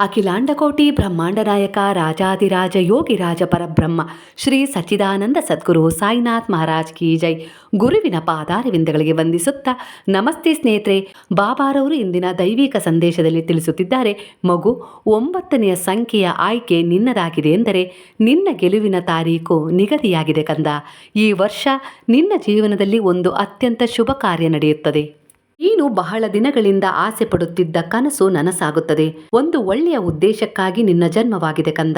ಅಖಿಲಾಂಡಕೋಟಿ ಬ್ರಹ್ಮಾಂಡ ನಾಯಕ ರಾಜಾದಿರಾಜ ಯೋಗಿ ರಾಜ ಪರಬ್ರಹ್ಮ, ಶ್ರೀ ಸಚ್ಚಿದಾನಂದ ಸದ್ಗುರು ಸಾಯಿನಾಥ್ ಮಹಾರಾಜ್ ಕಿ ಜೈ. ಗುರುವಿನ ಪಾದಾರವಿಂದಗಳಿಗೆ ವಂದಿಸುತ್ತಾ ನಮಸ್ತೆ ಸ್ನೇಹಿತರೆ. ಬಾಬಾರವರು ಇಂದಿನ ದೈವಿಕ ಸಂದೇಶದಲ್ಲಿ ತಿಳಿಸುತ್ತಿದ್ದಾರೆ, ಮಗು ಒಂಬತ್ತನೆಯ ಸಂಖ್ಯೆಯ ಆಯ್ಕೆ ನಿನ್ನದಾಗಿದೆ ಎಂದರೆ ನಿನ್ನ ಗೆಲುವಿನ ತಾರೀಕು ನಿಗದಿಯಾಗಿದೆ ಕಂದ. ಈ ವರ್ಷ ನಿನ್ನ ಜೀವನದಲ್ಲಿ ಒಂದು ಅತ್ಯಂತ ಶುಭ ಕಾರ್ಯ ನಡೆಯುತ್ತದೆ. ನೀನು ಬಹಳ ದಿನಗಳಿಂದ ಆಸೆ ಪಡುತ್ತಿದ್ದ ಕನಸು ನನಸಾಗುತ್ತದೆ. ಒಂದು ಒಳ್ಳೆಯ ಉದ್ದೇಶಕ್ಕಾಗಿ ನಿನ್ನ ಜನ್ಮವಾಗಿದೆ ಕಂದ.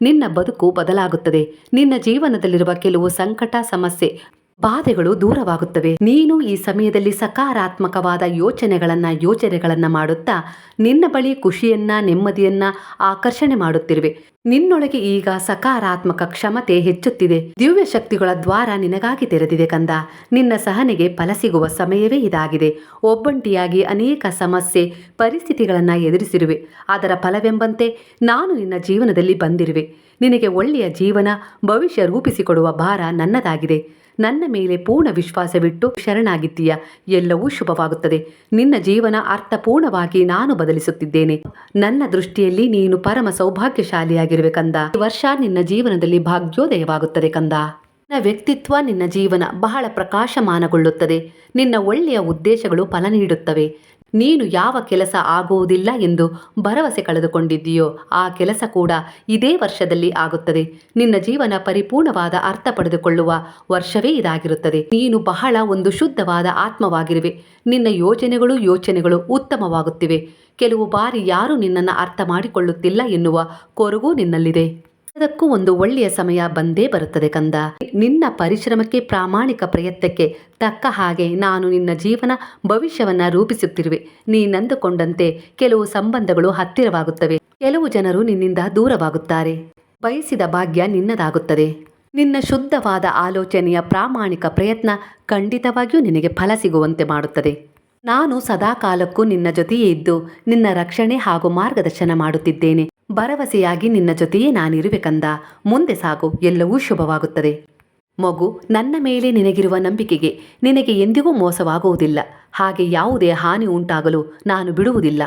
ನಿನ್ನ ಬದುಕು ಬದಲಾಗುತ್ತದೆ. ನಿನ್ನ ಜೀವನದಲ್ಲಿರುವ ಕೆಲವು ಸಂಕಟ, ಸಮಸ್ಯೆ ಬಾಧೆಗಳು ದೂರವಾಗುತ್ತವೆ. ನೀನು ಈ ಸಮಯದಲ್ಲಿ ಸಕಾರಾತ್ಮಕವಾದ ಯೋಚನೆಗಳನ್ನ ಯೋಚನೆಗಳನ್ನ ಮಾಡುತ್ತಾ ನಿನ್ನ ಬಳಿ ಖುಷಿಯನ್ನ, ನೆಮ್ಮದಿಯನ್ನ ಆಕರ್ಷಣೆ ಮಾಡುತ್ತಿರುವೆ. ನಿನ್ನೊಳಗೆ ಈಗ ಸಕಾರಾತ್ಮಕ ಕ್ಷಮತೆ ಹೆಚ್ಚುತ್ತಿದೆ. ದಿವ್ಯ ಶಕ್ತಿಗಳ ದ್ವಾರ ನಿನಗಾಗಿ ತೆರೆದಿದೆ ಕಂದ. ನಿನ್ನ ಸಹನೆಗೆ ಫಲ ಸಿಗುವ ಸಮಯವೇ ಇದಾಗಿದೆ. ಒಬ್ಬಂಟಿಯಾಗಿ ಅನೇಕ ಸಮಸ್ಯೆ, ಪರಿಸ್ಥಿತಿಗಳನ್ನು ಎದುರಿಸಿರುವೆ. ಅದರ ಫಲವೆಂಬಂತೆ ನಾನು ನಿನ್ನ ಜೀವನದಲ್ಲಿ ಬಂದಿರುವೆ. ನಿನಗೆ ಒಳ್ಳೆಯ ಜೀವನ, ಭವಿಷ್ಯ ರೂಪಿಸಿಕೊಡುವ ಭಾರ ನನ್ನದಾಗಿದೆ. ನನ್ನ ಮೇಲೆ ಪೂರ್ಣ ವಿಶ್ವಾಸವಿಟ್ಟು ಶರಣಾಗಿದ್ದೀಯ. ಎಲ್ಲವೂ ಶುಭವಾಗುತ್ತದೆ. ನಿನ್ನ ಜೀವನ ಅರ್ಥಪೂರ್ಣವಾಗಿ ನಾನು ಬದಲಿಸುತ್ತಿದ್ದೇನೆ. ನನ್ನ ದೃಷ್ಟಿಯಲ್ಲಿ ನೀನು ಪರಮ ಸೌಭಾಗ್ಯಶಾಲಿಯಾಗಿರುವೆ ಕಂದ ಈ ವರ್ಷ ನಿನ್ನ ಜೀವನದಲ್ಲಿ ಭಾಗ್ಯೋದಯವಾಗುತ್ತದೆ ಕಂದ. ನಿನ್ನ ವ್ಯಕ್ತಿತ್ವ ನಿನ್ನ ಜೀವನ ಬಹಳ ಪ್ರಕಾಶಮಾನಗೊಳ್ಳುತ್ತದೆ. ನಿನ್ನ ಒಳ್ಳೆಯ ಉದ್ದೇಶಗಳು ಫಲ ನೀಡುತ್ತವೆ. ನೀನು ಯಾವ ಕೆಲಸ ಆಗುವುದಿಲ್ಲ ಎಂದು ಭರವಸೆ ಕಳೆದುಕೊಂಡಿದ್ದೀಯೋ, ಆ ಕೆಲಸ ಕೂಡ ಇದೇ ವರ್ಷದಲ್ಲಿ ಆಗುತ್ತದೆ. ನಿನ್ನ ಜೀವನ ಪರಿಪೂರ್ಣವಾದ ಅರ್ಥ ಪಡೆದುಕೊಳ್ಳುವ ವರ್ಷವೇ ಇದಾಗಿರುತ್ತದೆ. ನೀನು ಬಹಳ ಒಂದು ಶುದ್ಧವಾದ ಆತ್ಮವಾಗಿರುವೆ. ನಿನ್ನ ಯೋಜನೆಗಳು ಯೋಚನೆಗಳು ಉತ್ತಮವಾಗುತ್ತಿವೆ. ಕೆಲವು ಬಾರಿ ಯಾರೂ ನಿನ್ನನ್ನು ಅರ್ಥ ಮಾಡಿಕೊಳ್ಳುತ್ತಿಲ್ಲ ಎನ್ನುವ ಕೊರಗೂ ನಿನ್ನಲ್ಲಿದೆ. ಅದಕ್ಕೂ ಒಂದು ಒಳ್ಳೆಯ ಸಮಯ ಬಂದೇ ಬರುತ್ತದೆ ಕಂದ. ನಿನ್ನ ಪರಿಶ್ರಮಕ್ಕೆ, ಪ್ರಾಮಾಣಿಕ ಪ್ರಯತ್ನಕ್ಕೆ ತಕ್ಕ ಹಾಗೆ ನಾನು ನಿನ್ನ ಜೀವನ, ಭವಿಷ್ಯವನ್ನ ರೂಪಿಸುತ್ತಿರುವೆ. ನೀನಂದುಕೊಂಡಂತೆ ಕೆಲವು ಸಂಬಂಧಗಳು ಹತ್ತಿರವಾಗುತ್ತವೆ. ಕೆಲವು ಜನರು ನಿನ್ನಿಂದ ದೂರವಾಗುತ್ತಾರೆ. ಬಯಸಿದ ಭಾಗ್ಯ ನಿನ್ನದಾಗುತ್ತದೆ. ನಿನ್ನ ಶುದ್ಧವಾದ ಆಲೋಚನೆಯ ಪ್ರಾಮಾಣಿಕ ಪ್ರಯತ್ನ ಖಂಡಿತವಾಗಿಯೂ ನಿನಗೆ ಫಲ ಸಿಗುವಂತೆ ಮಾಡುತ್ತದೆ. ನಾನು ಸದಾಕಾಲಕ್ಕೂ ನಿನ್ನ ಜೊತೆಯೇ ಇದ್ದು, ನಿನ್ನ ರಕ್ಷಣೆ ಹಾಗೂ ಮಾರ್ಗದರ್ಶನ ಮಾಡುತ್ತಿದ್ದೇನೆ. ಭರವಸೆಯಾಗಿ ನಿನ್ನ ಜೊತೆಯೇ ನಾನಿರುವೆ ಕಂದ ಮುಂದೆ ಸಾಗು, ಎಲ್ಲವೂ ಶುಭವಾಗುತ್ತದೆ. ಮಗು, ನನ್ನ ಮೇಲೆ ನಿನಗಿರುವ ನಂಬಿಕೆಗೆ ನಿನಗೆ ಎಂದಿಗೂ ಮೋಸವಾಗುವುದಿಲ್ಲ. ಹಾಗೆ ಯಾವುದೇ ಹಾನಿ ಉಂಟಾಗಲು ನಾನು ಬಿಡುವುದಿಲ್ಲ.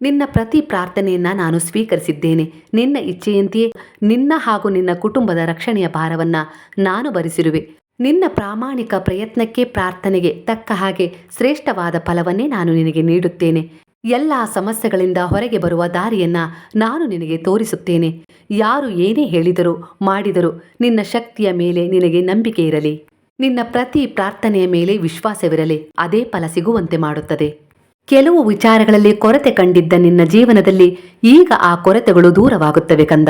ನಿನ್ನ ಪ್ರತಿ ಪ್ರಾರ್ಥನೆಯನ್ನ ನಾನು ಸ್ವೀಕರಿಸಿದ್ದೇನೆ. ನಿನ್ನ ಇಚ್ಛೆಯಂತೆಯೇ ನಿನ್ನ ಹಾಗೂ ನಿನ್ನ ಕುಟುಂಬದ ರಕ್ಷಣೆಯ ಭಾರವನ್ನ ನಾನು ಭರಿಸಿರುವೆ. ನಿನ್ನ ಪ್ರಾಮಾಣಿಕ ಪ್ರಯತ್ನಕ್ಕೆ ಪ್ರಾರ್ಥನೆಗೆ ತಕ್ಕ ಹಾಗೆ ಶ್ರೇಷ್ಠವಾದ ಫಲವನ್ನೇ ನಾನು ನಿನಗೆ ನೀಡುತ್ತೇನೆ. ಎಲ್ಲ ಸಮಸ್ಯೆಗಳಿಂದ ಹೊರಗೆ ಬರುವ ದಾರಿಯನ್ನ ನಾನು ನಿನಗೆ ತೋರಿಸುತ್ತೇನೆ. ಯಾರು ಏನೇ ಹೇಳಿದರೂ, ಮಾಡಿದರೂ ನಿನ್ನ ಶಕ್ತಿಯ ಮೇಲೆ ನಿನಗೆ ನಂಬಿಕೆ ಇರಲಿ. ನಿನ್ನ ಪ್ರತಿ ಪ್ರಾರ್ಥನೆಯ ಮೇಲೆ ವಿಶ್ವಾಸವಿರಲಿ. ಅದೇ ಫಲ ಸಿಗುವಂತೆ ಮಾಡುತ್ತದೆ. ಕೆಲವು ವಿಚಾರಗಳಲ್ಲಿ ಕೊರತೆ ಕಂಡಿದ್ದ ನಿನ್ನ ಜೀವನದಲ್ಲಿ ಈಗ ಆ ಕೊರತೆಗಳು ದೂರವಾಗುತ್ತವೆ ಕಂದ.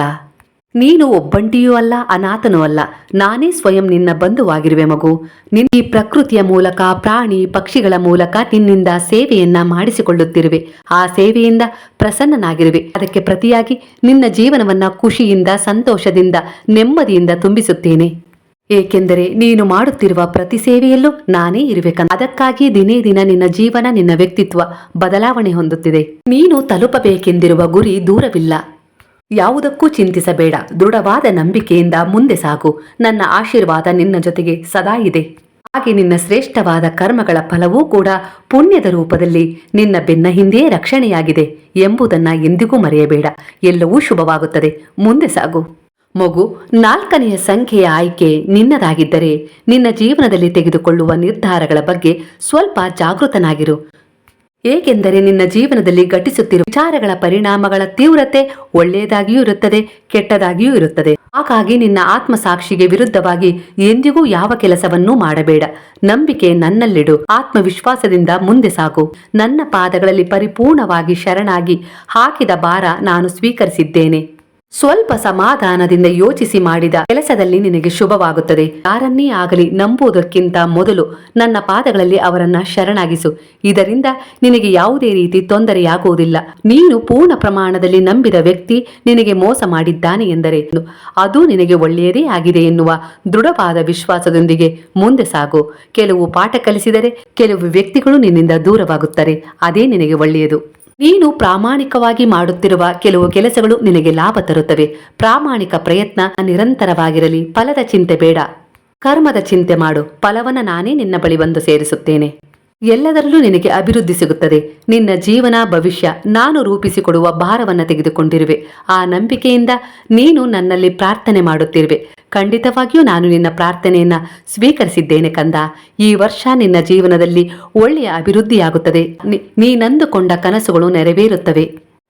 ನೀನು ಒಬ್ಬಂಟಿಯೂ ಅಲ್ಲ, ಅನಾಥನೂ ಅಲ್ಲ. ನಾನೇ ಸ್ವಯಂ ನಿನ್ನ ಬಂಧುವಾಗಿರುವೆ ಮಗು. ನಿನ್ನ ಈ ಪ್ರಕೃತಿಯ ಮೂಲಕ, ಪ್ರಾಣಿ, ಪಕ್ಷಿಗಳ ಮೂಲಕ ನಿನ್ನಿಂದ ಸೇವೆಯನ್ನ ಮಾಡಿಸಿಕೊಳ್ಳುತ್ತಿರುವೆ. ಆ ಸೇವೆಯಿಂದ ಪ್ರಸನ್ನನಾಗಿರುವೆ. ಅದಕ್ಕೆ ಪ್ರತಿಯಾಗಿ ನಿನ್ನ ಜೀವನವನ್ನ ಖುಷಿಯಿಂದ, ಸಂತೋಷದಿಂದ, ನೆಮ್ಮದಿಯಿಂದ ತುಂಬಿಸುತ್ತೇನೆ. ಏಕೆಂದರೆ ನೀನು ಮಾಡುತ್ತಿರುವ ಪ್ರತಿ ಸೇವೆಯಲ್ಲೂ ನಾನೇ ಇರಬೇಕಂತ ಅದಕ್ಕಾಗಿ ದಿನೇ ದಿನ ನಿನ್ನ ಜೀವನ, ನಿನ್ನ ವ್ಯಕ್ತಿತ್ವ ಬದಲಾವಣೆ ಹೊಂದುತ್ತಿದೆ. ನೀನು ತಲುಪಬೇಕೆಂದಿರುವ ಗುರಿ ದೂರವಿಲ್ಲ. ಯಾವುದಕ್ಕೂ ಚಿಂತಿಸಬೇಡ. ದೃಢವಾದ ನಂಬಿಕೆಯಿಂದ ಮುಂದೆ ಸಾಗು. ನನ್ನ ಆಶೀರ್ವಾದ ನಿನ್ನ ಜೊತೆಗೆ ಸದಾ ಇದೆ. ಹಾಗೆ ನಿನ್ನ ಶ್ರೇಷ್ಠವಾದ ಕರ್ಮಗಳ ಫಲವೂ ಕೂಡ ಪುಣ್ಯದ ರೂಪದಲ್ಲಿ ನಿನ್ನ ಬೆನ್ನ ಹಿಂದೆಯೇ ರಕ್ಷಣೆಯಾಗಿದೆ ಎಂಬುದನ್ನ ಎಂದಿಗೂ ಮರೆಯಬೇಡ. ಎಲ್ಲವೂ ಶುಭವಾಗುತ್ತದೆ. ಮುಂದೆ ಸಾಗು. ಮಗು, ನಾಲ್ಕನೆಯ ಸಂಖ್ಯೆಯ ಆಯ್ಕೆ ನಿನ್ನದಾಗಿದ್ದರೆ ನಿನ್ನ ಜೀವನದಲ್ಲಿ ತೆಗೆದುಕೊಳ್ಳುವ ನಿರ್ಧಾರಗಳ ಬಗ್ಗೆ ಸ್ವಲ್ಪ ಜಾಗೃತನಾಗಿರು. ಏಕೆಂದರೆ ನಿನ್ನ ಜೀವನದಲ್ಲಿ ಘಟಿಸುತ್ತಿರುವ ವಿಚಾರಗಳ ಪರಿಣಾಮಗಳ ತೀವ್ರತೆ ಒಳ್ಳೆಯದಾಗಿಯೂ ಇರುತ್ತದೆ, ಕೆಟ್ಟದಾಗಿಯೂ ಇರುತ್ತದೆ. ಹಾಗಾಗಿ ನಿನ್ನ ಆತ್ಮಸಾಕ್ಷಿಗೆ ವಿರುದ್ಧವಾಗಿ ಎಂದಿಗೂ ಯಾವ ಕೆಲಸವನ್ನೂ ಮಾಡಬೇಡ. ನಂಬಿಕೆ ನನ್ನಲ್ಲಿಡು. ಆತ್ಮವಿಶ್ವಾಸದಿಂದ ಮುಂದೆ ಸಾಗು. ನನ್ನ ಪಾದಗಳಲ್ಲಿ ಪರಿಪೂರ್ಣವಾಗಿ ಶರಣಾಗಿ ಹಾಕಿದ ಭಾರ ನಾನು ಸ್ವೀಕರಿಸಿದ್ದೇನೆ. ಸ್ವಲ್ಪ ಸಮಾಧಾನದಿಂದ ಯೋಚಿಸಿ ಮಾಡಿದ ಕೆಲಸದಲ್ಲಿ ನಿನಗೆ ಶುಭವಾಗುತ್ತದೆ. ಯಾರನ್ನೇ ಆಗಲಿ ನಂಬುವುದಕ್ಕಿಂತ ಮೊದಲು ನನ್ನ ಪಾದಗಳಲ್ಲಿ ಅವರನ್ನ ಶರಣಾಗಿಸು. ಇದರಿಂದ ನಿನಗೆ ಯಾವುದೇ ರೀತಿ ತೊಂದರೆಯಾಗುವುದಿಲ್ಲ. ನೀನು ಪೂರ್ಣ ಪ್ರಮಾಣದಲ್ಲಿ ನಂಬಿದ ವ್ಯಕ್ತಿ ನಿನಗೆ ಮೋಸ ಮಾಡಿದ್ದಾನೆ ಎಂದರೆ ಅದು ನಿನಗೆ ಒಳ್ಳೆಯದೇ ಆಗಿದೆ ಎನ್ನುವ ದೃಢವಾದ ವಿಶ್ವಾಸದೊಂದಿಗೆ ಮುಂದೆ ಸಾಗು. ಕೆಲವು ಪಾಠ ಕಲಿಸಿದರೆ ಕೆಲವು ವ್ಯಕ್ತಿಗಳು ನಿನ್ನಿಂದ ದೂರವಾಗುತ್ತಾರೆ. ಅದೇ ನಿನಗೆ ಒಳ್ಳೆಯದು. ನೀನು ಪ್ರಾಮಾಣಿಕವಾಗಿ ಮಾಡುತ್ತಿರುವ ಕೆಲವು ಕೆಲಸಗಳು ನಿನಗೆ ಲಾಭ ತರುತ್ತವೆ. ಪ್ರಾಮಾಣಿಕ ಪ್ರಯತ್ನ ನಿರಂತರವಾಗಿರಲಿ, ಫಲದ ಚಿಂತೆ ಬೇಡ. ಕರ್ಮದ ಚಿಂತೆ ಮಾಡು, ಫಲವನ್ನ ನಾನೇ ನಿನ್ನ ಬಳಿ ಬಂದು ಸೇರಿಸುತ್ತೇನೆ. ಎಲ್ಲದರಲ್ಲೂ ನಿನಗೆ ಅಭಿವೃದ್ಧಿ ಸಿಗುತ್ತದೆ. ನಿನ್ನ ಜೀವನ, ಭವಿಷ್ಯ ನಾನು ರೂಪಿಸಿಕೊಡುವ ಭಾರವನ್ನು ತೆಗೆದುಕೊಂಡಿರುವೆ. ಆ ನಂಬಿಕೆಯಿಂದ ನೀನು ನನ್ನಲ್ಲಿ ಪ್ರಾರ್ಥನೆ ಮಾಡುತ್ತಿರುವೆ. ಖಂಡಿತವಾಗಿಯೂ ನಾನು ನಿನ್ನ ಪ್ರಾರ್ಥನೆಯನ್ನ ಸ್ವೀಕರಿಸಿದ್ದೇನೆ ಕಂದ. ಈ ವರ್ಷ ನಿನ್ನ ಜೀವನದಲ್ಲಿ ಒಳ್ಳೆಯ ಅಭಿವೃದ್ಧಿಯಾಗುತ್ತದೆ. ನೀನಂದುಕೊಂಡ ಕನಸುಗಳು ನೆರವೇರುತ್ತವೆ.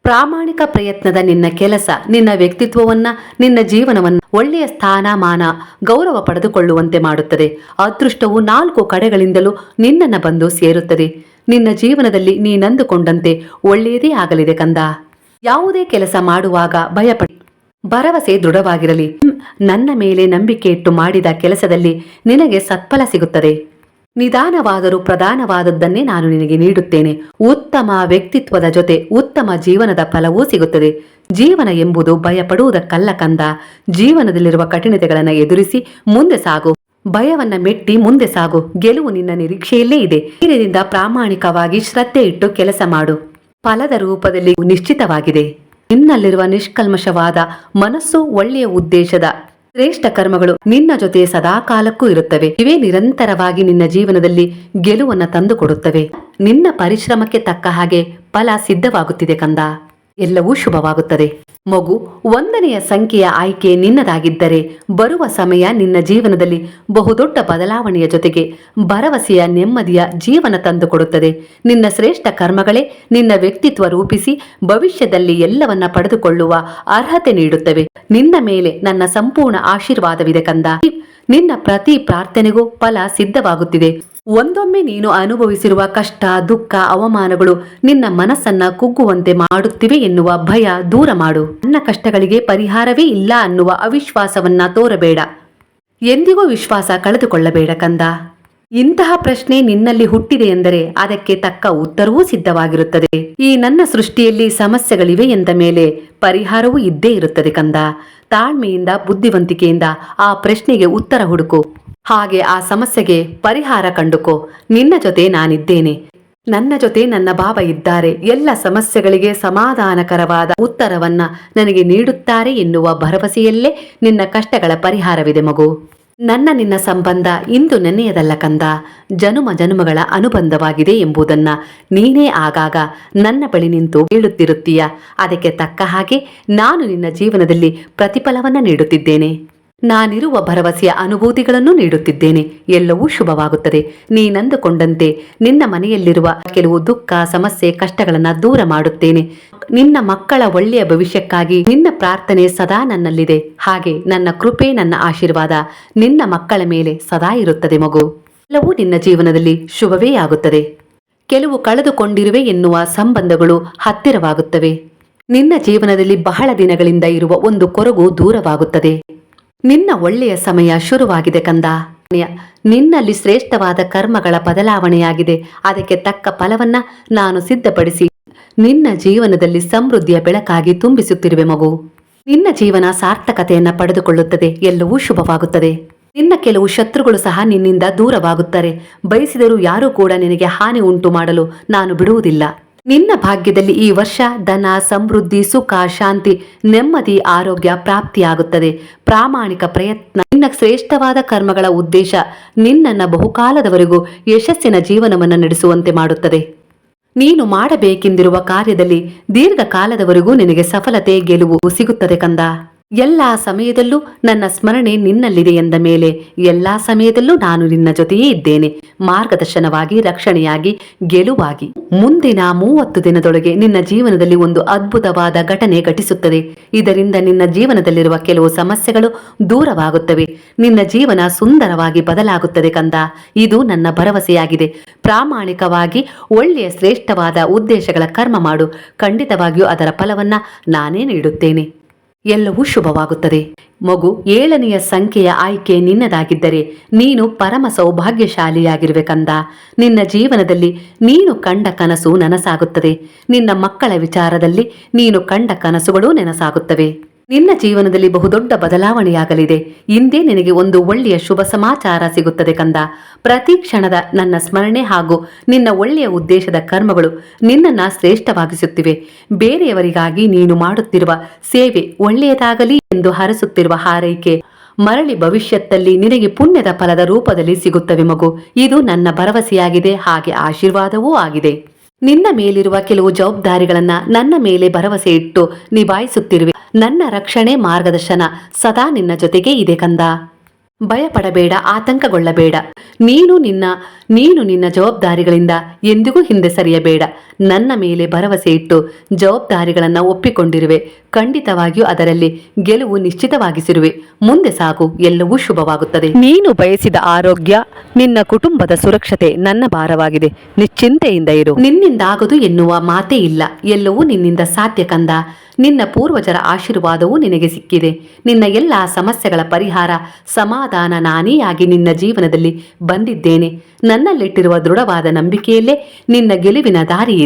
ಪ್ರಾಮಾಣಿಕ ಪ್ರಯತ್ನದ ನಿನ್ನ ಕೆಲಸ, ನಿನ್ನ ವ್ಯಕ್ತಿತ್ವವನ್ನ, ನಿನ್ನ ಜೀವನವನ್ನ ಒಳ್ಳೆಯ ಸ್ಥಾನಮಾನ, ಗೌರವ ಪಡೆದುಕೊಳ್ಳುವಂತೆ ಮಾಡುತ್ತದೆ. ಅದೃಷ್ಟವು ನಾಲ್ಕು ಕಡೆಗಳಿಂದಲೂ ನಿನ್ನನ್ನು ಬಂದು ಸೇರುತ್ತದೆ. ನಿನ್ನ ಜೀವನದಲ್ಲಿ ನೀನಂದುಕೊಂಡಂತೆ ಒಳ್ಳೆಯದೇ ಆಗಲಿದೆ ಕಂದ. ಯಾವುದೇ ಕೆಲಸ ಮಾಡುವಾಗ ಭಯಪಡಿ ಭರವಸೆ ದೃಢವಾಗಿರಲಿ. ನನ್ನ ಮೇಲೆ ನಂಬಿಕೆ ಇಟ್ಟು ಮಾಡಿದ ಕೆಲಸದಲ್ಲಿ ನಿನಗೆ ಸತ್ಫಲ ಸಿಗುತ್ತದೆ. ನಿಧಾನವಾದರೂ ಪ್ರಧಾನವಾದದ್ದನ್ನೇ ನಾನು ನಿನಗೆ ನೀಡುತ್ತೇನೆ. ಉತ್ತಮ ವ್ಯಕ್ತಿತ್ವದ ಜೊತೆ ಉತ್ತಮ ಜೀವನದ ಫಲವೂ ಸಿಗುತ್ತದೆ. ಜೀವನ ಎಂಬುದು ಭಯಪಡುವುದಕ್ಕಲ್ಲ ಕಂದ. ಜೀವನದಲ್ಲಿರುವ ಕಠಿಣತೆಗಳನ್ನು ಎದುರಿಸಿ ಮುಂದೆ ಸಾಗು. ಭಯವನ್ನ ಮೆಟ್ಟಿ ಮುಂದೆ ಸಾಗು. ಗೆಲುವು ನಿನ್ನ ನಿರೀಕ್ಷೆಯಲ್ಲೇ ಇದೆ. ಧೈರ್ಯದಿಂದ ಪ್ರಾಮಾಣಿಕವಾಗಿ ಶ್ರದ್ಧೆ ಇಟ್ಟು ಕೆಲಸ ಮಾಡು. ಫಲದ ರೂಪದಲ್ಲಿ ನಿಶ್ಚಿತವಾಗಿದೆ. ನಿನ್ನಲ್ಲಿರುವ ನಿಷ್ಕಲ್ಮಶವಾದ ಮನಸ್ಸು ಒಳ್ಳೆಯ ಉದ್ದೇಶದ ಶ್ರೇಷ್ಠ ಕರ್ಮಗಳು ನಿನ್ನ ಜೊತೆ ಸದಾಕಾಲಕ್ಕೂ ಇರುತ್ತವೆ. ಇವೇ ನಿರಂತರವಾಗಿ ನಿನ್ನ ಜೀವನದಲ್ಲಿ ಗೆಲುವನ್ನ ತಂದುಕೊಡುತ್ತವೆ. ನಿನ್ನ ಪರಿಶ್ರಮಕ್ಕೆ ತಕ್ಕ ಹಾಗೆ ಫಲ ಸಿದ್ಧವಾಗುತ್ತಿದೆ ಕಂದ. ಎಲ್ಲವೂ ಶುಭವಾಗುತ್ತದೆ. ಮಗು ಒಂದನೆಯ ಸಂಖ್ಯೆಯ ಆಯ್ಕೆ ನಿನ್ನದಾಗಿದ್ದರೆ, ಬರುವ ಸಮಯ ನಿನ್ನ ಜೀವನದಲ್ಲಿ ಬಹುದೊಡ್ಡ ಬದಲಾವಣೆಯ ಜೊತೆಗೆ ಭರವಸೆಯ ನೆಮ್ಮದಿಯ ಜೀವನ ತಂದುಕೊಡುತ್ತದೆ. ನಿನ್ನ ಶ್ರೇಷ್ಠ ಕರ್ಮಗಳೇ ನಿನ್ನ ವ್ಯಕ್ತಿತ್ವ ರೂಪಿಸಿ ಭವಿಷ್ಯದಲ್ಲಿ ಎಲ್ಲವನ್ನ ಪಡೆದುಕೊಳ್ಳುವ ಅರ್ಹತೆ ನೀಡುತ್ತವೆ. ನಿನ್ನ ಮೇಲೆ ನನ್ನ ಸಂಪೂರ್ಣ ಆಶೀರ್ವಾದವಿದೆ ಕಂದ. ನಿನ್ನ ಪ್ರತಿ ಪ್ರಾರ್ಥನೆಗೂ ಫಲ ಸಿದ್ಧವಾಗುತ್ತಿದೆ. ಒಂದೊಮ್ಮೆ ನೀನು ಅನುಭವಿಸಿರುವ ಕಷ್ಟ, ದುಃಖ, ಅವಮಾನಗಳು ನಿನ್ನ ಮನಸ್ಸನ್ನ ಕುಗ್ಗುವಂತೆ ಮಾಡುತ್ತಿವೆ ಎನ್ನುವ ಭಯ ದೂರ ಮಾಡು. ನನ್ನ ಕಷ್ಟಗಳಿಗೆ ಪರಿಹಾರವೇ ಇಲ್ಲ ಅನ್ನುವ ಅವಿಶ್ವಾಸವನ್ನ ತೋರಬೇಡ. ಎಂದಿಗೂ ವಿಶ್ವಾಸ ಕಳೆದುಕೊಳ್ಳಬೇಡ ಕಂದ. ಇಂತಹ ಪ್ರಶ್ನೆ ನಿನ್ನಲ್ಲಿ ಹುಟ್ಟಿದೆ ಎಂದರೆ ಅದಕ್ಕೆ ತಕ್ಕ ಉತ್ತರವೂ ಸಿದ್ಧವಾಗಿರುತ್ತದೆ. ಈ ನನ್ನ ಸೃಷ್ಟಿಯಲ್ಲಿ ಸಮಸ್ಯೆಗಳಿವೆ ಎಂದ ಮೇಲೆ ಪರಿಹಾರವೂ ಇದ್ದೇ ಇರುತ್ತದೆ ಕಂದ. ತಾಳ್ಮೆಯಿಂದ, ಬುದ್ಧಿವಂತಿಕೆಯಿಂದ ಆ ಪ್ರಶ್ನೆಗೆ ಉತ್ತರ ಹುಡುಕು. ಹಾಗೆ ಆ ಸಮಸ್ಯೆಗೆ ಪರಿಹಾರ ಕಂಡುಕೋ. ನಿನ್ನ ಜೊತೆ ನಾನಿದ್ದೇನೆ. ನನ್ನ ಜೊತೆ ನನ್ನ ಬಾಬಾ ಇದ್ದಾರೆ. ಎಲ್ಲ ಸಮಸ್ಯೆಗಳಿಗೆ ಸಮಾಧಾನಕರವಾದ ಉತ್ತರವನ್ನ ನನಗೆ ನೀಡುತ್ತಾರೆ ಎನ್ನುವ ಭರವಸೆಯಲ್ಲೇ ನಿನ್ನ ಕಷ್ಟಗಳ ಪರಿಹಾರವಿದೆ ಮಗು. ನನ್ನ ನಿನ್ನ ಸಂಬಂಧ ಇಂದು ನೆನೆಯದಲ್ಲ ಕಂದ. ಜನುಮ ಜನುಮಗಳ ಅನುಬಂಧವಾಗಿದೆ ಎಂಬುದನ್ನ ನೀನೇ ಆಗಾಗ ನನ್ನ ಬಳಿ ನಿಂತು ಹೇಳುತ್ತಿರುತ್ತೀಯ. ಅದಕ್ಕೆ ತಕ್ಕ ಹಾಗೆ ನಾನು ನಿನ್ನ ಜೀವನದಲ್ಲಿ ಪ್ರತಿಫಲವನ್ನ ನೀಡುತ್ತಿದ್ದೇನೆ. ನಾನಿರುವ ಭರವಸೆಯ ಅನುಭೂತಿಗಳನ್ನು ನೀಡುತ್ತಿದ್ದೇನೆ. ಎಲ್ಲವೂ ಶುಭವಾಗುತ್ತದೆ. ನೀನಂದುಕೊಂಡಂತೆ ನಿನ್ನ ಮನೆಯಲ್ಲಿರುವ ಕೆಲವು ದುಃಖ, ಸಮಸ್ಯೆ, ಕಷ್ಟಗಳನ್ನು ದೂರ ಮಾಡುತ್ತೇನೆ. ನಿನ್ನ ಮಕ್ಕಳ ಒಳ್ಳೆಯ ಭವಿಷ್ಯಕ್ಕಾಗಿ ನಿನ್ನ ಪ್ರಾರ್ಥನೆ ಸದಾ ನನ್ನಲ್ಲಿದೆ. ಹಾಗೆ ನನ್ನ ಕೃಪೆ, ನನ್ನ ಆಶೀರ್ವಾದ ನಿನ್ನ ಮಕ್ಕಳ ಮೇಲೆ ಸದಾ ಇರುತ್ತದೆ ಮಗು. ಎಲ್ಲವೂ ನಿನ್ನ ಜೀವನದಲ್ಲಿ ಶುಭವೇ ಆಗುತ್ತದೆ. ಕೆಲವು ಕಳೆದುಕೊಂಡಿರುವೆ ಎನ್ನುವ ಸಂಬಂಧಗಳು ಹತ್ತಿರವಾಗುತ್ತವೆ. ನಿನ್ನ ಜೀವನದಲ್ಲಿ ಬಹಳ ದಿನಗಳಿಂದ ಇರುವ ಒಂದು ಕೊರಗು ದೂರವಾಗುತ್ತದೆ. ನಿನ್ನ ಒಳ್ಳೆಯ ಸಮಯ ಶುರುವಾಗಿದೆ ಕಂದ. ನಿನ್ನಲ್ಲಿ ಶ್ರೇಷ್ಠವಾದ ಕರ್ಮಗಳ ಬದಲಾವಣೆಯಾಗಿದೆ. ಅದಕ್ಕೆ ತಕ್ಕ ಫಲವನ್ನ ನಾನು ಸಿದ್ಧಪಡಿಸಿ. ನಿನ್ನ ಜೀವನದಲ್ಲಿ ಸಮೃದ್ಧಿಯ ಬೆಳಕಾಗಿ ತುಂಬಿಸುತ್ತಿರುವೆ ಮಗು. ನಿನ್ನ ಜೀವನ ಸಾರ್ಥಕತೆಯನ್ನ ಪಡೆದುಕೊಳ್ಳುತ್ತದೆ. ಎಲ್ಲವೂ ಶುಭವಾಗುತ್ತದೆ. ನಿನ್ನ ಕೆಲವು ಶತ್ರುಗಳು ಸಹ ನಿನ್ನಿಂದ ದೂರವಾಗುತ್ತಾರೆ. ಬಯಸಿದರೂ ಯಾರೂ ಕೂಡ ನಿನಗೆ ಹಾನಿ ಉಂಟು ಮಾಡಲು ನಾನು ಬಿಡುವುದಿಲ್ಲ. ನಿನ್ನ ಭಾಗ್ಯದಲ್ಲಿ ಈ ವರ್ಷ ಧನ, ಸಮೃದ್ಧಿ, ಸುಖ, ಶಾಂತಿ, ನೆಮ್ಮದಿ, ಆರೋಗ್ಯ ಪ್ರಾಪ್ತಿಯಾಗುತ್ತದೆ. ಪ್ರಾಮಾಣಿಕ ಪ್ರಯತ್ನ, ನಿನ್ನ ಶ್ರೇಷ್ಠವಾದ ಕರ್ಮಗಳ ಉದ್ದೇಶ ನಿನ್ನನ್ನ ಬಹುಕಾಲದವರೆಗೂ ಯಶಸ್ಸಿನ ಜೀವನವನ್ನು ನಡೆಸುವಂತೆ ಮಾಡುತ್ತದೆ. ನೀನು ಮಾಡಬೇಕೆಂದಿರುವ ಕಾರ್ಯದಲ್ಲಿ ದೀರ್ಘಕಾಲದವರೆಗೂ ನಿನಗೆ ಸಫಲತೆ, ಗೆಲುವು ಸಿಗುತ್ತದೆ ಕಂದ. ಎಲ್ಲಾ ಸಮಯದಲ್ಲೂ ನನ್ನ ಸ್ಮರಣೆ ನಿನ್ನಲ್ಲಿದೆ ಎಂದ ಮೇಲೆ ಎಲ್ಲ ಸಮಯದಲ್ಲೂ ನಾನು ನಿನ್ನ ಜೊತೆಯೇ ಇದ್ದೇನೆ. ಮಾರ್ಗದರ್ಶನವಾಗಿ, ರಕ್ಷಣೆಯಾಗಿ, ಗೆಲುವಾಗಿ. ಮುಂದಿನ ಮೂವತ್ತು ದಿನದೊಳಗೆ ನಿನ್ನ ಜೀವನದಲ್ಲಿ ಒಂದು ಅದ್ಭುತವಾದ ಘಟನೆ ಘಟಿಸುತ್ತದೆ. ಇದರಿಂದ ನಿನ್ನ ಜೀವನದಲ್ಲಿರುವ ಕೆಲವು ಸಮಸ್ಯೆಗಳು ದೂರವಾಗುತ್ತವೆ. ನಿನ್ನ ಜೀವನ ಸುಂದರವಾಗಿ ಬದಲಾಗುತ್ತದೆ ಕಂದ. ಇದು ನನ್ನ ಭರವಸೆಯಾಗಿದೆ. ಪ್ರಾಮಾಣಿಕವಾಗಿ, ಒಳ್ಳೆಯ ಶ್ರೇಷ್ಠವಾದ ಉದ್ದೇಶಗಳ ಕರ್ಮ ಮಾಡು. ಖಂಡಿತವಾಗಿಯೂ ಅದರ ಫಲವನ್ನ ನಾನೇ ನೀಡುತ್ತೇನೆ. ಎಲ್ಲವೂ ಶುಭವಾಗುತ್ತದೆ. ಮಗು ಏಳನೆಯ ಸಂಖ್ಯೆಯ ಆಯ್ಕೆ ನಿನ್ನದಾಗಿದ್ದರೆ ನೀನು ಪರಮ ಸೌಭಾಗ್ಯಶಾಲಿಯಾಗಿರುವೆ ಕಂದ ನಿನ್ನ ಜೀವನದಲ್ಲಿ ನೀನು ಕಂಡ ಕನಸು ನನಸಾಗುತ್ತದೆ. ನಿನ್ನ ಮಕ್ಕಳ ವಿಚಾರದಲ್ಲಿ ನೀನು ಕಂಡ ಕನಸುಗಳು ನೆನಸಾಗುತ್ತವೆ. ನಿನ್ನ ಜೀವನದಲ್ಲಿ ಬಹುದೊಡ್ಡ ಬದಲಾವಣೆಯಾಗಲಿದೆ. ಇಂದೇ ನಿನಗೆ ಒಂದು ಒಳ್ಳೆಯ ಶುಭ ಸಮಾಚಾರ ಸಿಗುತ್ತದೆ ಕಂದ. ಪ್ರತಿ ಕ್ಷಣದ ನನ್ನ ಸ್ಮರಣೆ ಹಾಗೂ ನಿನ್ನ ಒಳ್ಳೆಯ ಉದ್ದೇಶದ ಕರ್ಮಗಳು ನಿನ್ನನ್ನ ಶ್ರೇಷ್ಠವಾಗಿಸುತ್ತಿವೆ. ಬೇರೆಯವರಿಗಾಗಿ ನೀನು ಮಾಡುತ್ತಿರುವ ಸೇವೆ ಒಳ್ಳೆಯದಾಗಲಿ ಎಂದು ಹರಸುತ್ತಿರುವ ಹಾರೈಕೆ ಮರಳಿ ಭವಿಷ್ಯತ್ತಲ್ಲಿ ನಿನಗೆ ಪುಣ್ಯದ ಫಲದ ರೂಪದಲ್ಲಿ ಸಿಗುತ್ತವೆ ಮಗು. ಇದು ನನ್ನ ಭರವಸೆಯಾಗಿದೆ, ಹಾಗೆ ಆಶೀರ್ವಾದವೂ ಆಗಿದೆ. ನಿನ್ನ ಮೇಲಿರುವ ಕೆಲವು ಜವಾಬ್ದಾರಿಗಳನ್ನ ನನ್ನ ಮೇಲೆ ಭರವಸೆ ಇಟ್ಟು ನಿಭಾಯಿಸುತ್ತಿರುವೆ. ನನ್ನ ರಕ್ಷಣೆ ಮಾರ್ಗದರ್ಶನ ಸದಾ ನಿನ್ನ ಜೊತೆಗೆ ಇದೆ ಕಂದ. ಭಯಪಡಬೇಡ, ಆತಂಕಗೊಳ್ಳಬೇಡ. ನೀನು ನಿನ್ನ ನೀನು ನಿನ್ನ ಜವಾಬ್ದಾರಿಗಳಿಂದ ಎಂದಿಗೂ ಹಿಂದೆ ಸರಿಯಬೇಡ. ನನ್ನ ಮೇಲೆ ಭರವಸೆ ಇಟ್ಟು ಜವಾಬ್ದಾರಿಗಳನ್ನು ಒಪ್ಪಿಕೊಂಡಿರುವೆ. ಖಂಡಿತವಾಗಿಯೂ ಅದರಲ್ಲಿ ಗೆಲುವು ನಿಶ್ಚಿತವಾಗಿಸಿರುವೆ. ಮುಂದೆ ಸಾಗು ಎಲ್ಲವೂ ಶುಭವಾಗುತ್ತದೆ. ನೀನು ಬಯಸಿದ ಆರೋಗ್ಯ ನಿನ್ನ ಕುಟುಂಬದ ಸುರಕ್ಷತೆ ನನ್ನ ಭಾರವಾಗಿದೆ. ನಿಶ್ಚಿಂತೆಯಿಂದ ಇರು. ನಿನ್ನಿಂದಾಗದು ಎನ್ನುವ ಮಾತೇ ಇಲ್ಲ. ಎಲ್ಲವೂ ನಿನ್ನಿಂದ ಸಾಧ್ಯ ಕಂದ. ನಿನ್ನ ಪೂರ್ವಜರ ಆಶೀರ್ವಾದವೂ ನಿನಗೆ ಸಿಕ್ಕಿದೆ. ನಿನ್ನ ಎಲ್ಲ ಸಮಸ್ಯೆಗಳ ಪರಿಹಾರ ಸಮಾಧಾನ ನಾನೇ ಆಗಿ ನಿನ್ನ ಜೀವನದಲ್ಲಿ ಬಂದಿದ್ದೇನೆ. ನನ್ನಲ್ಲಿಟ್ಟಿರುವ ದೃಢವಾದ ನಂಬಿಕೆಯಲ್ಲೇ ನಿನ್ನ ಗೆಲುವಿನ ದಾರಿ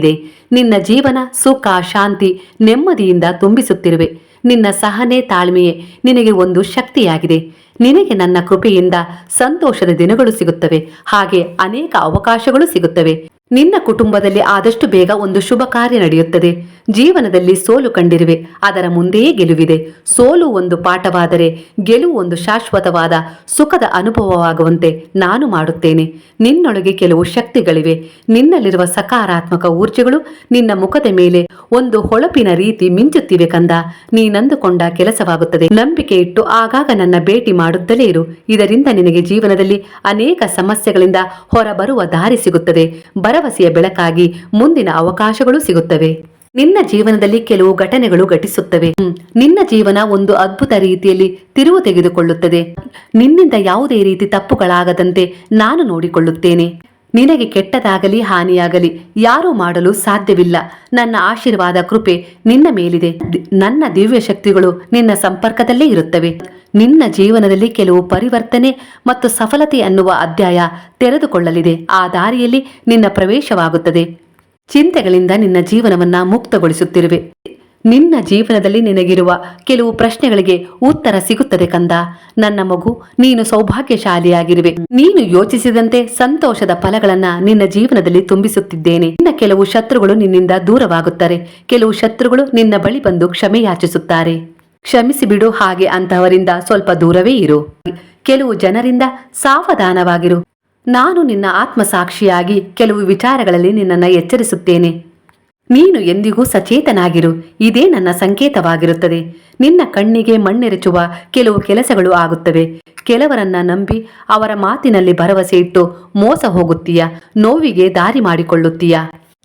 ನಿನ್ನ ಜೀವನ ಸುಖ ಶಾಂತಿ ನೆಮ್ಮದಿಯಿಂದ ತುಂಬಿಸುತ್ತಿರುವೆ. ನಿನ್ನ ಸಹನೆ ತಾಳ್ಮೆಯೇ ನಿನಗೆ ಒಂದು ಶಕ್ತಿಯಾಗಿದೆ. ನಿನಗೆ ನನ್ನ ಕೃಪೆಯಿಂದ ಸಂತೋಷದ ದಿನಗಳು ಸಿಗುತ್ತವೆ. ಹಾಗೆ ಅನೇಕ ಅವಕಾಶಗಳು ಸಿಗುತ್ತವೆ. ನಿನ್ನ ಕುಟುಂಬದಲ್ಲಿ ಆದಷ್ಟು ಬೇಗ ಒಂದು ಶುಭ ಕಾರ್ಯ ನಡೆಯುತ್ತದೆ. ಜೀವನದಲ್ಲಿ ಸೋಲು ಕಂಡಿರುವೆ. ಅದರ ಮುಂದೆಯೇ ಗೆಲುವಿದೆ. ಸೋಲು ಒಂದು ಪಾಠವಾದರೆ ಗೆಲುವು ಒಂದು ಶಾಶ್ವತವಾದ ಸುಖದ ಅನುಭವವಾಗುವಂತೆ ನಾನು ಮಾಡುತ್ತೇನೆ. ನಿನ್ನೊಳಗೆ ಕೆಲವು ಶಕ್ತಿಗಳಿವೆ. ನಿನ್ನಲ್ಲಿರುವ ಸಕಾರಾತ್ಮಕ ಊರ್ಜೆಗಳು ನಿನ್ನ ಮುಖದ ಮೇಲೆ ಒಂದು ಹೊಳಪಿನ ರೀತಿ ಮಿಂಚುತ್ತಿವೆ ಕಂದ. ನೀನಂದುಕೊಂಡ ಕೆಲಸವಾಗುತ್ತದೆ. ನಂಬಿಕೆ ಇಟ್ಟು ಆಗಾಗ ನನ್ನ ಭೇಟಿ ಮಾಡುತ್ತಲೇ ಇರು. ಇದರಿಂದ ನಿನಗೆ ಜೀವನದಲ್ಲಿ ಅನೇಕ ಸಮಸ್ಯೆಗಳಿಂದ ಹೊರಬರುವ ದಾರಿ ಸಿಗುತ್ತದೆ. ಭರವಸೆಯ ಬೆಳಕಾಗಿ ಮುಂದಿನ ಅವಕಾಶಗಳು ಸಿಗುತ್ತವೆ. ನಿನ್ನ ಜೀವನದಲ್ಲಿ ಕೆಲವು ಘಟನೆಗಳು ಘಟಿಸುತ್ತವೆ. ನಿನ್ನ ಜೀವನ ಒಂದು ಅದ್ಭುತ ರೀತಿಯಲ್ಲಿ ತಿರುವು ತೆಗೆದುಕೊಳ್ಳುತ್ತದೆ. ನಿನ್ನಿಂದ ಯಾವುದೇ ರೀತಿ ತಪ್ಪುಗಳಾಗದಂತೆ ನಾನು ನೋಡಿಕೊಳ್ಳುತ್ತೇನೆ. ನಿನಗೆ ಕೆಟ್ಟದಾಗಲಿ, ಹಾನಿಯಾಗಲಿ ಯಾರೂ ಮಾಡಲು ಸಾಧ್ಯವಿಲ್ಲ. ನನ್ನ ಆಶೀರ್ವಾದ, ಕೃಪೆ ನಿನ್ನ ಮೇಲಿದೆ. ನನ್ನ ದಿವ್ಯ ಶಕ್ತಿಗಳು ನಿನ್ನ ಸಂಪರ್ಕದಲ್ಲೇ ಇರುತ್ತವೆ. ನಿನ್ನ ಜೀವನದಲ್ಲಿ ಕೆಲವು ಪರಿವರ್ತನೆ ಮತ್ತು ಸಫಲತೆ ಅನ್ನುವ ಅಧ್ಯಾಯ ತೆರೆದುಕೊಳ್ಳಲಿದೆ. ಆ ದಾರಿಯಲ್ಲಿ ನಿನ್ನ ಪ್ರವೇಶವಾಗುತ್ತದೆ. ಚಿಂತೆಗಳಿಂದ ನಿನ್ನ ಜೀವನವನ್ನ ಮುಕ್ತಗೊಳಿಸುತ್ತಿರುವೆ. ನಿನ್ನ ಜೀವನದಲ್ಲಿ ನಿನಗಿರುವ ಕೆಲವು ಪ್ರಶ್ನೆಗಳಿಗೆ ಉತ್ತರ ಸಿಗುತ್ತದೆ ಕಂದ. ನನ್ನ ಮಗು, ನೀನು ಸೌಭಾಗ್ಯಶಾಲಿಯಾಗಿರುವೆ. ನೀನು ಯೋಚಿಸಿದಂತೆ ಸಂತೋಷದ ಫಲಗಳನ್ನ ನಿನ್ನ ಜೀವನದಲ್ಲಿ ತುಂಬಿಸುತ್ತಿದ್ದೇನೆ. ನಿನ್ನ ಕೆಲವು ಶತ್ರುಗಳು ನಿನ್ನಿಂದ ದೂರವಾಗುತ್ತಾರೆ. ಕೆಲವು ಶತ್ರುಗಳು ನಿನ್ನ ಬಳಿ ಬಂದು ಕ್ಷಮೆ ಯಾಚಿಸುತ್ತಾರೆ ಕ್ಷಮಿಸಿ ಬಿಡು ಹಾಗೆ ಅಂತಹವರಿಂದ ಸ್ವಲ್ಪ ದೂರವೇ ಇರು. ಕೆಲವು ಜನರಿಂದ ಸಾವಧಾನವಾಗಿರು. ನಾನು ನಿನ್ನ ಆತ್ಮಸಾಕ್ಷಿಯಾಗಿ ಕೆಲವು ವಿಚಾರಗಳಲ್ಲಿ ನಿನ್ನನ್ನು ಎಚ್ಚರಿಸುತ್ತೇನೆ. ನೀನು ಎಂದಿಗೂ ಸಚೇತನಾಗಿರು. ಇದೇ ನನ್ನ ಸಂಕೇತವಾಗಿರುತ್ತದೆ. ನಿನ್ನ ಕಣ್ಣಿಗೆ ಮಣ್ಣೆರಚುವ ಕೆಲವು ಕೆಲಸಗಳು ಆಗುತ್ತವೆ. ಕೆಲವರನ್ನ ನಂಬಿ ಅವರ ಮಾತಿನಲ್ಲಿ ಭರವಸೆ ಇಟ್ಟು ಮೋಸ ಹೋಗುತ್ತೀಯ. ನೋವಿಗೆ ದಾರಿ ಮಾಡಿಕೊಳ್ಳುತ್ತೀಯ.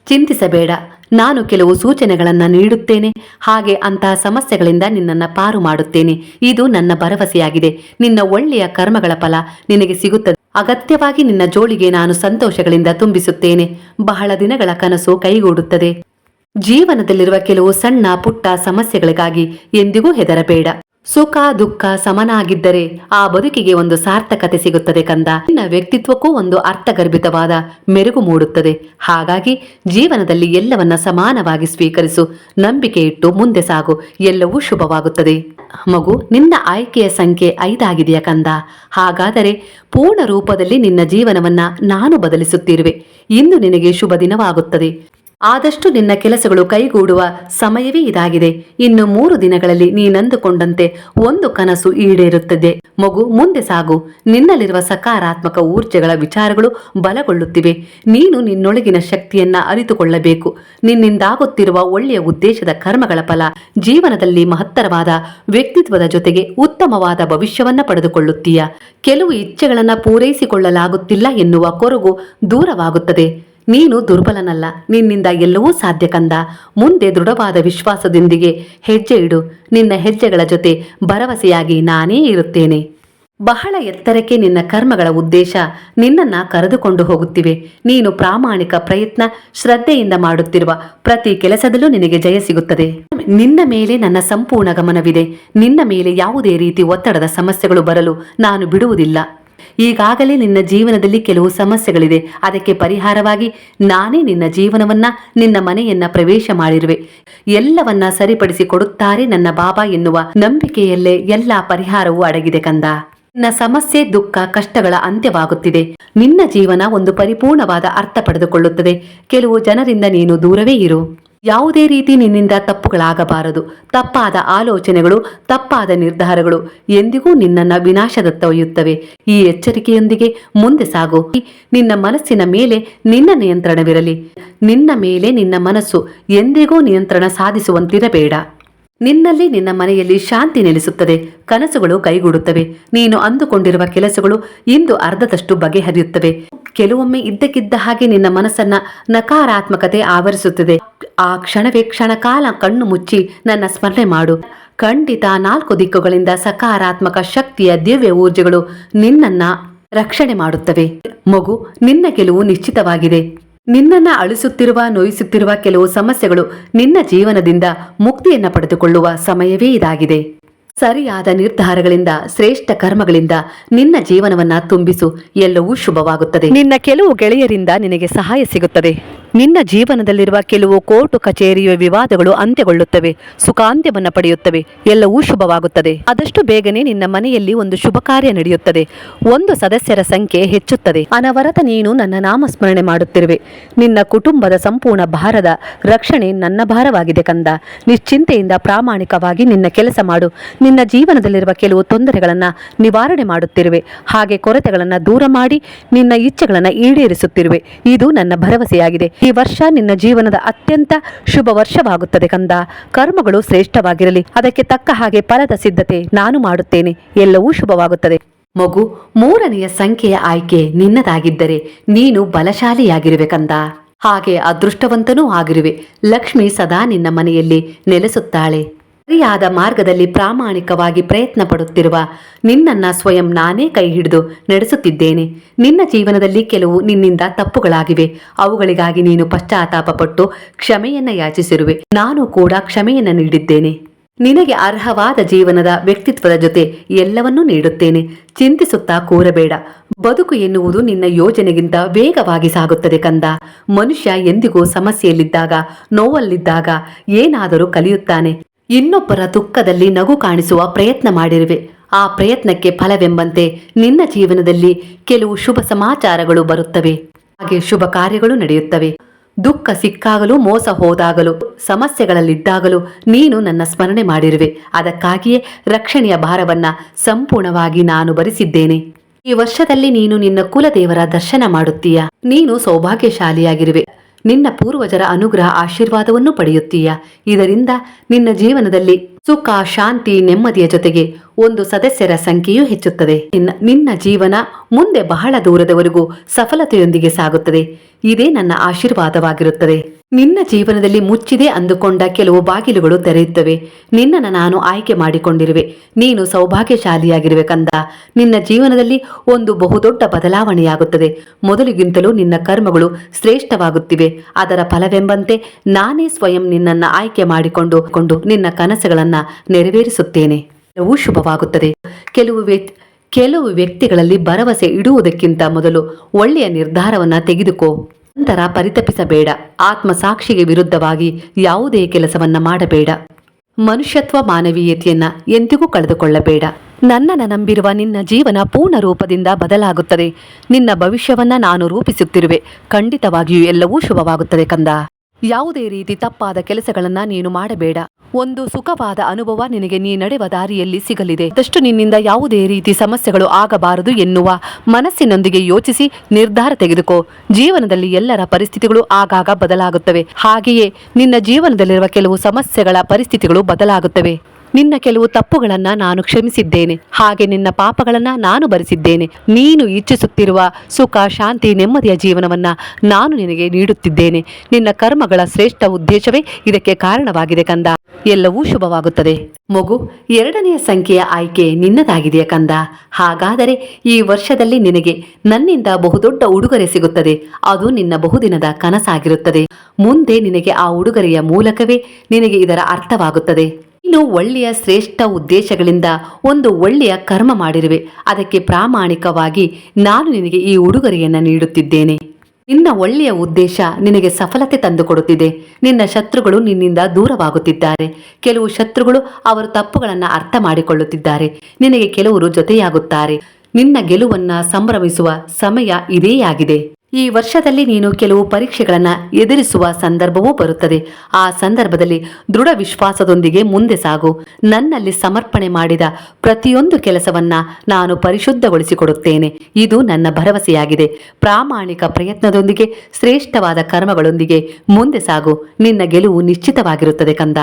ಚಿಂತಿಸಬೇಡ. ನಾನು ಕೆಲವು ಸೂಚನೆಗಳನ್ನು ನೀಡುತ್ತೇನೆ. ಹಾಗೆ ಅಂತಹ ಸಮಸ್ಯೆಗಳಿಂದ ನಿನ್ನನ್ನು ಪಾರು ಮಾಡುತ್ತೇನೆ. ಇದು ನನ್ನ ಭರವಸೆಯಾಗಿದೆ. ನಿನ್ನ ಒಳ್ಳೆಯ ಕರ್ಮಗಳ ಫಲ ನಿನಗೆ ಸಿಗುತ್ತದೆ. ಅಗತ್ಯವಾಗಿ ನಿನ್ನ ಜೋಳಿಗೆ ನಾನು ಸಂತೋಷಗಳಿಂದ ತುಂಬಿಸುತ್ತೇನೆ. ಬಹಳ ದಿನಗಳ ಕನಸು ಕೈಗೂಡುತ್ತದೆ. ಜೀವನದಲ್ಲಿರುವ ಕೆಲವು ಸಣ್ಣ ಪುಟ್ಟ ಸಮಸ್ಯೆಗಳಿಗಾಗಿ ಎಂದಿಗೂ ಹೆದರಬೇಡ. ಸುಖ, ದುಃಖ ಸಮನಾಗಿದ್ದರೆ ಆ ಬದುಕಿಗೆ ಒಂದು ಸಾರ್ಥಕತೆ ಸಿಗುತ್ತದೆ ಕಂದ. ನಿನ್ನ ವ್ಯಕ್ತಿತ್ವಕ್ಕೂ ಒಂದು ಅರ್ಥಗರ್ಭಿತವಾದ ಮೆರುಗು ಮೂಡುತ್ತದೆ. ಹಾಗಾಗಿ ಜೀವನದಲ್ಲಿ ಎಲ್ಲವನ್ನ ಸಮಾನವಾಗಿ ಸ್ವೀಕರಿಸು. ನಂಬಿಕೆ ಇಟ್ಟು ಮುಂದೆ ಸಾಗು. ಎಲ್ಲವೂ ಶುಭವಾಗುತ್ತದೆ. ಮಗು, ನಿನ್ನ ಆಯ್ಕೆಯ ಸಂಖ್ಯೆ ಐದಾಗಿದೆಯ ಕಂದ? ಹಾಗಾದರೆ ಪೂರ್ಣ ರೂಪದಲ್ಲಿ ನಿನ್ನ ಜೀವನವನ್ನ ನಾನು ಬದಲಿಸುತ್ತಿರುವೆ. ಇಂದು ನಿನಗೆ ಶುಭ ದಿನವಾಗುತ್ತದೆ. ಆದಷ್ಟು ನಿನ್ನ ಕೆಲಸಗಳು ಕೈಗೂಡುವ ಸಮಯವೇ ಇದಾಗಿದೆ. ಇನ್ನು ಮೂರು ದಿನಗಳಲ್ಲಿ ನೀನಂದುಕೊಂಡಂತೆ ಒಂದು ಕನಸು ಈಡೇರುತ್ತದೆ. ಮಗು, ಮುಂದೆ ಸಾಗು. ನಿನ್ನಲ್ಲಿರುವ ಸಕಾರಾತ್ಮಕ ಊರ್ಜೆಗಳ ವಿಚಾರಗಳು ಬಲಗೊಳ್ಳುತ್ತಿವೆ. ನೀನು ನಿನ್ನೊಳಗಿನ ಶಕ್ತಿಯನ್ನ ಅರಿತುಕೊಳ್ಳಬೇಕು. ನಿನ್ನಿಂದಾಗುತ್ತಿರುವ ಒಳ್ಳೆಯ ಉದ್ದೇಶದ ಕರ್ಮಗಳ ಫಲ ಜೀವನದಲ್ಲಿ ಮಹತ್ತರವಾದ ವ್ಯಕ್ತಿತ್ವದ ಜೊತೆಗೆ ಉತ್ತಮವಾದ ಭವಿಷ್ಯವನ್ನ ಪಡೆದುಕೊಳ್ಳುತ್ತೀಯ? ಕೆಲವು ಇಚ್ಛೆಗಳನ್ನ ಪೂರೈಸಿಕೊಳ್ಳಲಾಗುತ್ತಿಲ್ಲ ಎನ್ನುವ ಕೊರಗು ದೂರವಾಗುತ್ತದೆ. ನೀನು ದುರ್ಬಲನಲ್ಲ, ನಿನ್ನಿಂದ ಎಲ್ಲವೂ ಸಾಧ್ಯ ಕಂದ. ಮುಂದೆ ದೃಢವಾದ ವಿಶ್ವಾಸದೊಂದಿಗೆ ಹೆಜ್ಜೆ ಇಡು, ನಿನ್ನ ಹೆಜ್ಜೆಗಳ ಜೊತೆ ಭರವಸೆಯಾಗಿ ನಾನೇ ಇರುತ್ತೇನೆ. ಬಹಳ ಎತ್ತರಕ್ಕೆ ನಿನ್ನ ಕರ್ಮಗಳ ಉದ್ದೇಶ, ನಿನ್ನನ್ನ ಕರೆದುಕೊಂಡು ಹೋಗುತ್ತಿವೆ. ನೀನು ಪ್ರಾಮಾಣಿಕ ಪ್ರಯತ್ನ, ಶ್ರದ್ಧೆಯಿಂದ ಮಾಡುತ್ತಿರುವ ಪ್ರತಿ ಕೆಲಸದಲ್ಲೂ ನಿನಗೆ ಜಯ ಸಿಗುತ್ತದೆ. ನಿನ್ನ ಮೇಲೆ ನನ್ನ ಸಂಪೂರ್ಣ ಗಮನವಿದೆ. ನಿನ್ನ ಮೇಲೆ ಯಾವುದೇ ರೀತಿ ಒತ್ತಡದ ಸಮಸ್ಯೆಗಳು ಬರಲು ನಾನು ಬಿಡುವುದಿಲ್ಲ. ಈಗಾಗಲೇ ನಿನ್ನ ಜೀವನದಲ್ಲಿ ಕೆಲವು ಸಮಸ್ಯೆಗಳಿದೆ ಅದಕ್ಕೆ ಪರಿಹಾರವಾಗಿ ನಾನೇ ನಿನ್ನ ಜೀವನವನ್ನ, ನಿನ್ನ ಮನೆಯನ್ನ ಪ್ರವೇಶ ಮಾಡಿರುವೆ. ಎಲ್ಲವನ್ನ ಸರಿಪಡಿಸಿ ಕೊಡುತ್ತಾರೆ ನನ್ನ ಬಾಬಾ ಎನ್ನುವ ನಂಬಿಕೆಯಲ್ಲೇ ಎಲ್ಲ ಪರಿಹಾರವೂ ಅಡಗಿದೆ ಕಂದ. ನಿನ್ನ ಸಮಸ್ಯೆ, ದುಃಖ, ಕಷ್ಟಗಳ ಅಂತ್ಯವಾಗುತ್ತಿದೆ. ನಿನ್ನ ಜೀವನ ಒಂದು ಪರಿಪೂರ್ಣವಾದ ಅರ್ಥ ಪಡೆದುಕೊಳ್ಳುತ್ತದೆ. ಕೆಲವು ಜನರಿಂದ ನೀನು ದೂರವೇ ಇರು. ಯಾವುದೇ ರೀತಿ ನಿನ್ನಿಂದ ತಪ್ಪುಗಳಾಗಬಾರದು. ತಪ್ಪಾದ ಆಲೋಚನೆಗಳು, ತಪ್ಪಾದ ನಿರ್ಧಾರಗಳು ಎಂದಿಗೂ ನಿನ್ನನ್ನ ವಿನಾಶದತ್ತ ಒಯ್ಯುತ್ತವೆ. ಈ ಎಚ್ಚರಿಕೆಯೊಂದಿಗೆ ಮುಂದೆ ಸಾಗು. ನಿನ್ನ ಮನಸ್ಸಿನ ಮೇಲೆ ನಿನ್ನ ನಿಯಂತ್ರಣವಿರಲಿ. ನಿನ್ನ ಮೇಲೆ ನಿನ್ನ ಮನಸ್ಸು ಎಂದಿಗೂ ನಿಯಂತ್ರಣ ಸಾಧಿಸುವಂತಿರಬೇಡ. ನಿನ್ನಲ್ಲಿ ನಿನ್ನ ಮನೆಯಲ್ಲಿ ಶಾಂತಿ ನೆಲೆಸುತ್ತದೆ. ಕನಸುಗಳು ಕೈಗೂಡುತ್ತವೆ. ನೀನು ಅಂದುಕೊಂಡಿರುವ ಕೆಲಸಗಳು ಇಂದು ಅರ್ಧದಷ್ಟು ಬಗೆಹರಿಯುತ್ತವೆ. ಕೆಲವೊಮ್ಮೆ ಇದ್ದಕ್ಕಿದ್ದ ಹಾಗೆ ನಿನ್ನ ಮನಸ್ಸನ್ನ ನಕಾರಾತ್ಮಕತೆ ಆವರಿಸುತ್ತದೆ. ಆ ಕ್ಷಣವೇ ಕ್ಷಣ ಕಾಲ ಕಣ್ಣು ಮುಚ್ಚಿ ನನ್ನ ಸ್ಮರಣೆ ಮಾಡು. ಖಂಡಿತ ನಾಲ್ಕು ದಿಕ್ಕುಗಳಿಂದ ಸಕಾರಾತ್ಮಕ ಶಕ್ತಿಯ ದಿವ್ಯ ಊರ್ಜೆಗಳು ನಿನ್ನನ್ನ ರಕ್ಷಣೆ ಮಾಡುತ್ತವೆ. ಮಗು, ನಿನ್ನ ಗೆಲುವು ನಿಶ್ಚಿತವಾಗಿದೆ. ನಿನ್ನನ್ನ ಅಳಿಸುತ್ತಿರುವ, ನೋಯಿಸುತ್ತಿರುವ ಕೆಲವು ಸಮಸ್ಯೆಗಳು ನಿನ್ನ ಜೀವನದಿಂದ ಮುಕ್ತಿಯನ್ನ ಪಡೆದುಕೊಳ್ಳುವ ಸಮಯವೇ ಇದಾಗಿದೆ. ಸರಿಯಾದ ನಿರ್ಧಾರಗಳಿಂದ, ಶ್ರೇಷ್ಠ ಕರ್ಮಗಳಿಂದ ನಿನ್ನ ಜೀವನವನ್ನ ತುಂಬಿಸು. ಎಲ್ಲವೂ ಶುಭವಾಗುತ್ತದೆ. ನಿನ್ನ ಕೆಲವು ಗೆಳೆಯರಿಂದ ನಿನಗೆ ಸಹಾಯ ಸಿಗುತ್ತದೆ. ನಿನ್ನ ಜೀವನದಲ್ಲಿರುವ ಕೆಲವು ಕೋರ್ಟು ಕಚೇರಿಯ ವಿವಾದಗಳು ಅಂತ್ಯಗೊಳ್ಳುತ್ತವೆ, ಸುಖಾಂತ್ಯವನ್ನು ಪಡೆಯುತ್ತವೆ, ಎಲ್ಲವೂ ಶುಭವಾಗುತ್ತದೆ. ಆದಷ್ಟು ಬೇಗನೆ ನಿನ್ನ ಮನೆಯಲ್ಲಿ ಒಂದು ಶುಭ ಕಾರ್ಯ ನಡೆಯುತ್ತದೆ, ಒಂದು ಸದಸ್ಯರ ಸಂಖ್ಯೆ ಹೆಚ್ಚುತ್ತದೆ. ಅನವರತ ನೀನು ನನ್ನ ನಾಮಸ್ಮರಣೆ ಮಾಡುತ್ತಿರುವೆ. ನಿನ್ನ ಕುಟುಂಬದ ಸಂಪೂರ್ಣ ಭಾರದ ರಕ್ಷಣೆ ನನ್ನ ಭಾರವಾಗಿದೆ ಕಂದ. ನಿಶ್ಚಿಂತೆಯಿಂದ ಪ್ರಾಮಾಣಿಕವಾಗಿ ನಿನ್ನ ಕೆಲಸ ಮಾಡು. ನಿನ್ನ ಜೀವನದಲ್ಲಿರುವ ಕೆಲವು ತೊಂದರೆಗಳನ್ನು ನಿವಾರಣೆ ಮಾಡುತ್ತಿರುವೆ. ಹಾಗೆ ಕೊರತೆಗಳನ್ನು ದೂರ ಮಾಡಿ ನಿನ್ನ ಇಚ್ಛೆಗಳನ್ನು ಈಡೇರಿಸುತ್ತಿರುವೆ. ಇದು ನನ್ನ ಭರವಸೆಯಾಗಿದೆ. ಈ ವರ್ಷ ನಿನ್ನ ಜೀವನದ ಅತ್ಯಂತ ಶುಭ ವರ್ಷವಾಗುತ್ತದೆ ಕಂದ. ಕರ್ಮಗಳು ಶ್ರೇಷ್ಠವಾಗಿರಲಿ. ಅದಕ್ಕೆ ತಕ್ಕ ಹಾಗೆ ಫಲದ ಸಿದ್ಧತೆ ನಾನು ಮಾಡುತ್ತೇನೆ. ಎಲ್ಲವೂ ಶುಭವಾಗುತ್ತದೆ. ಮಗು, ಮೂರನೆಯ ಸಂಖ್ಯೆಯ ಆಯ್ಕೆ ನಿನ್ನದಾಗಿದ್ದರೆ ನೀನು ಬಲಶಾಲಿಯಾಗಿರುವೆ ಕಂದ. ಹಾಗೆ ಅದೃಷ್ಟವಂತನೂ ಆಗಿರುವೆ. ಲಕ್ಷ್ಮಿ ಸದಾ ನಿನ್ನ ಮನೆಯಲ್ಲಿ ನೆಲೆಸುತ್ತಾಳೆ. ಸರಿಯಾದ ಮಾರ್ಗದಲ್ಲಿ ಪ್ರಾಮಾಣಿಕವಾಗಿ ಪ್ರಯತ್ನ ಪಡುತ್ತಿರುವ ನಿನ್ನನ್ನ ಸ್ವಯಂ ನಾನೇ ಕೈ ಹಿಡಿದು ನಡೆಸುತ್ತಿದ್ದೇನೆ. ನಿನ್ನ ಜೀವನದಲ್ಲಿ ಕೆಲವು ನಿನ್ನಿಂದ ತಪ್ಪುಗಳಾಗಿವೆ. ಅವುಗಳಿಗಾಗಿ ನೀನು ಪಶ್ಚಾತ್ತಾಪ ಪಟ್ಟು ಕ್ಷಮೆಯನ್ನ ಯಾಚಿಸಿರುವೆ. ನಾನು ಕೂಡ ಕ್ಷಮೆಯನ್ನ ನೀಡಿದ್ದೇನೆ. ನಿನಗೆ ಅರ್ಹವಾದ ಜೀವನದ ವ್ಯಕ್ತಿತ್ವದ ಜೊತೆ ಎಲ್ಲವನ್ನೂ ನೀಡುತ್ತೇನೆ. ಚಿಂತಿಸುತ್ತಾ ಕೂರಬೇಡ. ಬದುಕು ಎನ್ನುವುದು ನಿನ್ನ ಯೋಜನೆಗಿಂತ ವೇಗವಾಗಿ ಸಾಗುತ್ತದೆ ಕಂದ. ಮನುಷ್ಯ ಎಂದಿಗೂ ಸಮಸ್ಯೆಯಲ್ಲಿದ್ದಾಗ, ನೋವಲ್ಲಿದ್ದಾಗ ಏನಾದರೂ ಕಲಿಯುತ್ತಾನೆ. ಇನ್ನೊಬ್ಬರ ದುಃಖದಲ್ಲಿ ನಗು ಕಾಣಿಸುವ ಪ್ರಯತ್ನ ಮಾಡಿರುವೆ. ಆ ಪ್ರಯತ್ನಕ್ಕೆ ಫಲವೆಂಬಂತೆ ನಿನ್ನ ಜೀವನದಲ್ಲಿ ಕೆಲವು ಶುಭ ಸಮಾಚಾರಗಳು ಬರುತ್ತವೆ. ಹಾಗೆ ಶುಭ ಕಾರ್ಯಗಳು ನಡೆಯುತ್ತವೆ. ದುಃಖ ಸಿಕ್ಕಾಗಲೂ, ಮೋಸ ಹೋದಾಗಲೂ, ಸಮಸ್ಯೆಗಳಲ್ಲಿದ್ದಾಗಲೂ ನೀನು ನನ್ನ ಸ್ಮರಣೆ ಮಾಡಿರುವೆ. ಅದಕ್ಕಾಗಿಯೇ ರಕ್ಷಣೆಯ ಭಾರವನ್ನ ಸಂಪೂರ್ಣವಾಗಿ ನಾನು ಭರಿಸಿದ್ದೇನೆ. ಈ ವರ್ಷದಲ್ಲಿ ನೀನು ನಿನ್ನ ಕುಲದೇವರ ದರ್ಶನ ಮಾಡುತ್ತೀಯ? ನೀನು ಸೌಭಾಗ್ಯಶಾಲಿಯಾಗಿರುವೆ. ನಿನ್ನ ಪೂರ್ವಜರ ಅನುಗ್ರಹ ಆಶೀರ್ವಾದವನ್ನು ಪಡೆಯುತ್ತೀಯ. ಇದರಿಂದ ನಿನ್ನ ಜೀವನದಲ್ಲಿ ಸುಖ, ಶಾಂತಿ, ನೆಮ್ಮದಿಯ ಜೊತೆಗೆ ಒಂದು ಸದಸ್ಯರ ಸಂಖ್ಯೆಯೂ ಹೆಚ್ಚುತ್ತದೆ. ನಿನ್ನ ಜೀವನ ಮುಂದೆ ಬಹಳ ದೂರದವರೆಗೂ ಸಫಲತೆಯೊಂದಿಗೆ ಸಾಗುತ್ತದೆ. ಇದೇ ನನ್ನ ಆಶೀರ್ವಾದವಾಗಿರುತ್ತದೆ. ನಿನ್ನ ಜೀವನದಲ್ಲಿ ಮುಚ್ಚಿದೆ ಅಂದುಕೊಂಡ ಕೆಲವು ಬಾಗಿಲುಗಳು ತೆರೆಯುತ್ತವೆ. ನಿನ್ನನ್ನು ನಾನು ಆಯ್ಕೆ ಮಾಡಿಕೊಂಡಿರುವೆ. ನೀನು ಸೌಭಾಗ್ಯಶಾಲಿಯಾಗಿರುವೆ ಕಂದ. ನಿನ್ನ ಜೀವನದಲ್ಲಿ ಒಂದು ಬಹುದೊಡ್ಡ ಬದಲಾವಣೆಯಾಗುತ್ತದೆ. ಮೊದಲಿಗಿಂತಲೂ ನಿನ್ನ ಕರ್ಮಗಳು ಶ್ರೇಷ್ಠವಾಗುತ್ತಿವೆ. ಅದರ ಫಲವೆಂಬಂತೆ ನಾನೇ ಸ್ವಯಂ ನಿನ್ನನ್ನು ಆಯ್ಕೆ ಮಾಡಿಕೊಂಡು ಕೊಂಡು ನಿನ್ನ ಕನಸುಗಳನ್ನು ನೆರವೇರಿಸುತ್ತೇನೆ. ಎಲ್ಲವೂ ಶುಭವಾಗುತ್ತದೆ. ಕೆಲವು ಕೆಲವು ವ್ಯಕ್ತಿಗಳಲ್ಲಿ ಭರವಸೆ ಇಡುವುದಕ್ಕಿಂತ ಮೊದಲು ಒಳ್ಳೆಯ ನಿರ್ಧಾರವನ್ನು ತೆಗೆದುಕೋ. ನಂತರ ಪರಿತಪಿಸಬೇಡ. ಆತ್ಮಸಾಕ್ಷಿಗೆ ವಿರುದ್ಧವಾಗಿ ಯಾವುದೇ ಕೆಲಸವನ್ನ ಮಾಡಬೇಡ. ಮನುಷ್ಯತ್ವ ಮಾನವೀಯತೆಯನ್ನ ಎಂದಿಗೂ ಕಳೆದುಕೊಳ್ಳಬೇಡ. ನನ್ನನ್ನು ನಂಬಿರುವ ನಿನ್ನ ಜೀವನ ಪೂರ್ಣ ರೂಪದಿಂದ ಬದಲಾಗುತ್ತದೆ. ನಿನ್ನ ಭವಿಷ್ಯವನ್ನ ನಾನು ರೂಪಿಸುತ್ತಿರುವೆ. ಖಂಡಿತವಾಗಿಯೂ ಎಲ್ಲವೂ ಶುಭವಾಗುತ್ತದೆ ಕಂದ. ಯಾವುದೇ ರೀತಿ ತಪ್ಪಾದ ಕೆಲಸಗಳನ್ನ ನೀನು ಮಾಡಬೇಡ. ಒಂದು ಸುಖವಾದ ಅನುಭವ ನಿನಗೆ ನೀ ನಡೆವ ದಾರಿಯಲ್ಲಿ ಸಿಗಲಿದೆ. ಅದಷ್ಟು ನಿನ್ನಿಂದ ಯಾವುದೇ ರೀತಿ ಸಮಸ್ಯೆಗಳು ಆಗಬಾರದು ಎನ್ನುವ ಮನಸ್ಸಿನೊಂದಿಗೆ ಯೋಚಿಸಿ ನಿರ್ಧಾರ ತೆಗೆದುಕೋ. ಜೀವನದಲ್ಲಿ ಎಲ್ಲರ ಪರಿಸ್ಥಿತಿಗಳು ಆಗಾಗ ಬದಲಾಗುತ್ತವೆ. ಹಾಗೆಯೇ ನಿನ್ನ ಜೀವನದಲ್ಲಿರುವ ಕೆಲವು ಸಮಸ್ಯೆಗಳ ಪರಿಸ್ಥಿತಿಗಳು ಬದಲಾಗುತ್ತವೆ. ನಿನ್ನ ಕೆಲವು ತಪ್ಪುಗಳನ್ನ ನಾನು ಕ್ಷಮಿಸಿದ್ದೇನೆ. ಹಾಗೆ ನಿನ್ನ ಪಾಪಗಳನ್ನ ನಾನು ಭರಿಸಿದ್ದೇನೆ. ನೀನು ಇಚ್ಛಿಸುತ್ತಿರುವ ಸುಖ, ಶಾಂತಿ, ನೆಮ್ಮದಿಯ ಜೀವನವನ್ನ ನಾನು ನಿನಗೆ ನೀಡುತ್ತಿದ್ದೇನೆ. ನಿನ್ನ ಕರ್ಮಗಳ ಶ್ರೇಷ್ಠ ಉದ್ದೇಶವೇ ಇದಕ್ಕೆ ಕಾರಣವಾಗಿದೆ ಕಂದ. ಎಲ್ಲವೂ ಶುಭವಾಗುತ್ತದೆ. ಮಗು, ಎರಡನೆಯ ಸಂಖ್ಯೆಯ ಆಯ್ಕೆ ನಿನ್ನದಾಗಿದೆಯಾ ಕಂದ? ಹಾಗಾದರೆ ಈ ವರ್ಷದಲ್ಲಿ ನಿನಗೆ ನನ್ನಿಂದ ಬಹುದೊಡ್ಡ ಉಡುಗೊರೆ ಸಿಗುತ್ತದೆ. ಅದು ನಿನ್ನ ಬಹುದಿನದ ಕನಸಾಗಿರುತ್ತದೆ. ಮುಂದೆ ನಿನಗೆ ಆ ಉಡುಗೊರೆಯ ಮೂಲಕವೇ ನಿನಗೆ ಇದರ ಅರ್ಥವಾಗುತ್ತದೆ. ನೀನು ಒಳ್ಳೆಯ ಶ್ರೇಷ್ಠ ಉದ್ದೇಶಗಳಿಂದ ಒಂದು ಒಳ್ಳೆಯ ಕರ್ಮ ಮಾಡಿರುವೆ. ಅದಕ್ಕೆ ಪ್ರಾಮಾಣಿಕವಾಗಿ ನಾನು ನಿನಗೆ ಈ ಉಡುಗೊರೆಯನ್ನು ನೀಡುತ್ತಿದ್ದೇನೆ. ನಿನ್ನ ಒಳ್ಳೆಯ ಉದ್ದೇಶ ನಿನಗೆ ಸಫಲತೆ ತಂದುಕೊಡುತ್ತಿದೆ. ನಿನ್ನ ಶತ್ರುಗಳು ನಿನ್ನಿಂದ ದೂರವಾಗುತ್ತಿದ್ದಾರೆ. ಕೆಲವು ಶತ್ರುಗಳು ಅವರು ತಪ್ಪುಗಳನ್ನು ಅರ್ಥ ಮಾಡಿಕೊಳ್ಳುತ್ತಿದ್ದಾರೆ. ನಿನಗೆ ಕೆಲವರು ಜೊತೆಯಾಗುತ್ತಾರೆ. ನಿನ್ನ ಗೆಲುವನ್ನ ಸಂಭ್ರಮಿಸುವ ಸಮಯ ಇದೇ ಆಗಿದೆ. ಈ ವರ್ಷದಲ್ಲಿ ನೀನು ಕೆಲವು ಪರೀಕ್ಷೆಗಳನ್ನು ಎದುರಿಸುವ ಸಂದರ್ಭವೂ ಬರುತ್ತದೆ. ಆ ಸಂದರ್ಭದಲ್ಲಿ ದೃಢ ವಿಶ್ವಾಸದೊಂದಿಗೆ ಮುಂದೆ ಸಾಗು. ನನ್ನಲ್ಲಿ ಸಮರ್ಪಣೆ ಮಾಡಿದ ಪ್ರತಿಯೊಂದು ಕೆಲಸವನ್ನ ನಾನು ಪರಿಶುದ್ಧಗೊಳಿಸಿಕೊಡುತ್ತೇನೆ. ಇದು ನನ್ನ ಭರವಸೆಯಾಗಿದೆ. ಪ್ರಾಮಾಣಿಕ ಪ್ರಯತ್ನದೊಂದಿಗೆ, ಶ್ರೇಷ್ಠವಾದ ಕರ್ಮಗಳೊಂದಿಗೆ ಮುಂದೆ ಸಾಗು. ನಿನ್ನ ಗೆಲುವು ನಿಶ್ಚಿತವಾಗಿರುತ್ತದೆ ಕಂದ.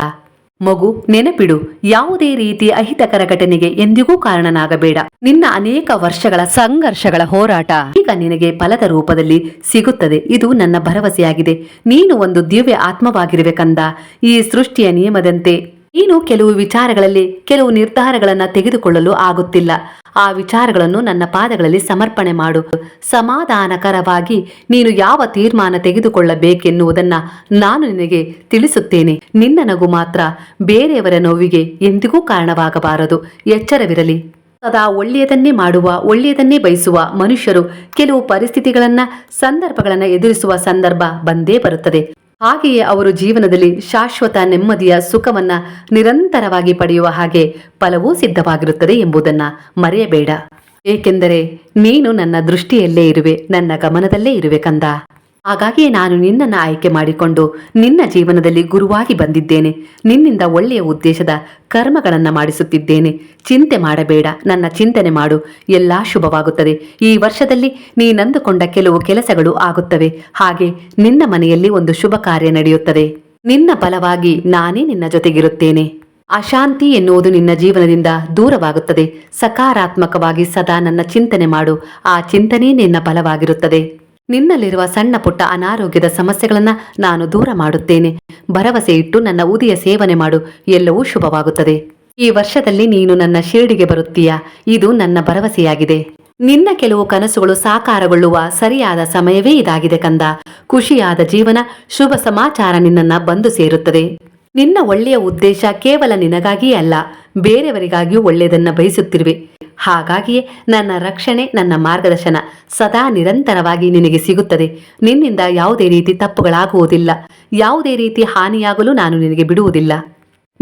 ಮಗು, ನೆನಪಿಡು, ಯಾವುದೇ ರೀತಿ ಅಹಿತಕರ ಘಟನೆಗೆ ಎಂದಿಗೂ ಕಾರಣನಾಗಬೇಡ. ನಿನ್ನ ಅನೇಕ ವರ್ಷಗಳ ಸಂಘರ್ಷಗಳ ಹೋರಾಟ ಈಗ ನಿನಗೆ ಫಲದ ರೂಪದಲ್ಲಿ ಸಿಗುತ್ತದೆ. ಇದು ನನ್ನ ಭರವಸೆಯಾಗಿದೆ. ನೀನು ಒಂದು ದಿವ್ಯ ಆತ್ಮವಾಗಿರುವೆ ಕಂದ. ಈ ಸೃಷ್ಟಿಯ ನಿಯಮದಂತೆ ನೀನು ಕೆಲವು ವಿಚಾರಗಳಲ್ಲಿ ಕೆಲವು ನಿರ್ಧಾರಗಳನ್ನು ತೆಗೆದುಕೊಳ್ಳಲು ಆಗುತ್ತಿಲ್ಲ. ಆ ವಿಚಾರಗಳನ್ನು ನನ್ನ ಪಾದಗಳಲ್ಲಿ ಸಮರ್ಪಣೆ ಮಾಡು. ಸಮಾಧಾನಕರವಾಗಿ ನೀನು ಯಾವ ತೀರ್ಮಾನ ತೆಗೆದುಕೊಳ್ಳಬೇಕೆನ್ನುವುದನ್ನ ನಾನು ನಿನಗೆ ತಿಳಿಸುತ್ತೇನೆ. ನಿನ್ನ ನಗು ಮಾತ್ರ ಬೇರೆಯವರ ನೋವಿಗೆ ಎಂದಿಗೂ ಕಾರಣವಾಗಬಾರದು. ಎಚ್ಚರವಿರಲಿ. ಸದಾ ಒಳ್ಳೆಯದನ್ನೇ ಮಾಡುವ, ಒಳ್ಳೆಯದನ್ನೇ ಬಯಸುವ ಮನುಷ್ಯರು ಕೆಲವು ಪರಿಸ್ಥಿತಿಗಳನ್ನ, ಸಂದರ್ಭಗಳನ್ನ ಎದುರಿಸುವ ಸಂದರ್ಭ ಬಂದೇ ಬರುತ್ತದೆ. ಹಾಗೆಯೇ ಅವರು ಜೀವನದಲ್ಲಿ ಶಾಶ್ವತ ನೆಮ್ಮದಿಯ ಸುಖವನ್ನ ನಿರಂತರವಾಗಿ ಪಡೆಯುವ ಹಾಗೆ ಫಲವೂ ಸಿದ್ಧವಾಗಿರುತ್ತದೆ ಎಂಬುದನ್ನ ಮರೆಯಬೇಡ. ಏಕೆಂದರೆ ನೀನು ನನ್ನ ದೃಷ್ಟಿಯಲ್ಲೇ ಇರುವೆ, ನನ್ನ ಗಮನದಲ್ಲೇ ಇರುವೆ ಕಂದ. ಹಾಗಾಗಿ ನಾನು ನಿನ್ನನ್ನು ಆಯ್ಕೆ ಮಾಡಿಕೊಂಡು ನಿನ್ನ ಜೀವನದಲ್ಲಿ ಗುರುವಾಗಿ ಬಂದಿದ್ದೇನೆ. ನಿನ್ನಿಂದ ಒಳ್ಳೆಯ ಉದ್ದೇಶದ ಕರ್ಮಗಳನ್ನು ಮಾಡಿಸುತ್ತಿದ್ದೇನೆ. ಚಿಂತೆ ಮಾಡಬೇಡ, ನನ್ನ ಚಿಂತನೆ ಮಾಡು. ಎಲ್ಲಾ ಶುಭವಾಗುತ್ತದೆ. ಈ ವರ್ಷದಲ್ಲಿ ನೀನಂದುಕೊಂಡ ಕೆಲವು ಕೆಲಸಗಳು ಆಗುತ್ತವೆ. ಹಾಗೆ ನಿನ್ನ ಮನೆಯಲ್ಲಿ ಒಂದು ಶುಭ ಕಾರ್ಯ ನಡೆಯುತ್ತದೆ. ನಿನ್ನ ಬಲವಾಗಿ ನಾನೇ ನಿನ್ನ ಜೊತೆಗಿರುತ್ತೇನೆ. ಅಶಾಂತಿ ಎನ್ನುವುದು ನಿನ್ನ ಜೀವನದಿಂದ ದೂರವಾಗುತ್ತದೆ. ಸಕಾರಾತ್ಮಕವಾಗಿ ಸದಾ ನನ್ನ ಚಿಂತನೆ ಮಾಡು. ಆ ಚಿಂತನೆ ನಿನ್ನ ಬಲವಾಗಿರುತ್ತದೆ. ನಿನ್ನಲ್ಲಿರುವ ಸಣ್ಣ ಪುಟ್ಟ ಅನಾರೋಗ್ಯದ ಸಮಸ್ಯೆಗಳನ್ನ ನಾನು ದೂರ ಮಾಡುತ್ತೇನೆ. ಭರವಸೆ ಇಟ್ಟು ನನ್ನ ಉದಿಯ ಸೇವನೆ ಮಾಡು. ಎಲ್ಲವೂ ಶುಭವಾಗುತ್ತದೆ. ಈ ವರ್ಷದಲ್ಲಿ ನೀನು ನನ್ನ ಶಿರಡಿಗೆ ಬರುತ್ತೀಯಾ? ಇದು ನನ್ನ ಭರವಸೆಯಾಗಿದೆ. ನಿನ್ನ ಕೆಲವು ಕನಸುಗಳು ಸಾಕಾರಗೊಳ್ಳುವ ಸರಿಯಾದ ಸಮಯವೇ ಇದಾಗಿದೆ ಕಂದ. ಖುಷಿಯಾದ ಜೀವನ, ಶುಭ ಸಮಾಚಾರ ನಿನ್ನನ್ನ ಬಂದು ಸೇರುತ್ತದೆ. ನಿನ್ನ ಒಳ್ಳೆಯ ಉದ್ದೇಶ ಕೇವಲ ನಿನಗಾಗಿಯೇ ಅಲ್ಲ, ಬೇರೆಯವರಿಗಾಗಿಯೂ ಒಳ್ಳೆಯದನ್ನ ಬಯಸುತ್ತಿರುವೆ. ಹಾಗಾಗಿಯೇ ನನ್ನ ರಕ್ಷಣೆ, ನನ್ನ ಮಾರ್ಗದರ್ಶನ ಸದಾ ನಿರಂತರವಾಗಿ ನಿನಗೆ ಸಿಗುತ್ತದೆ. ನಿನ್ನಿಂದ ಯಾವುದೇ ರೀತಿ ತಪ್ಪುಗಳಾಗುವುದಿಲ್ಲ. ಯಾವುದೇ ರೀತಿ ಹಾನಿಯಾಗಲು ನಾನು ನಿನಗೆ ಬಿಡುವುದಿಲ್ಲ.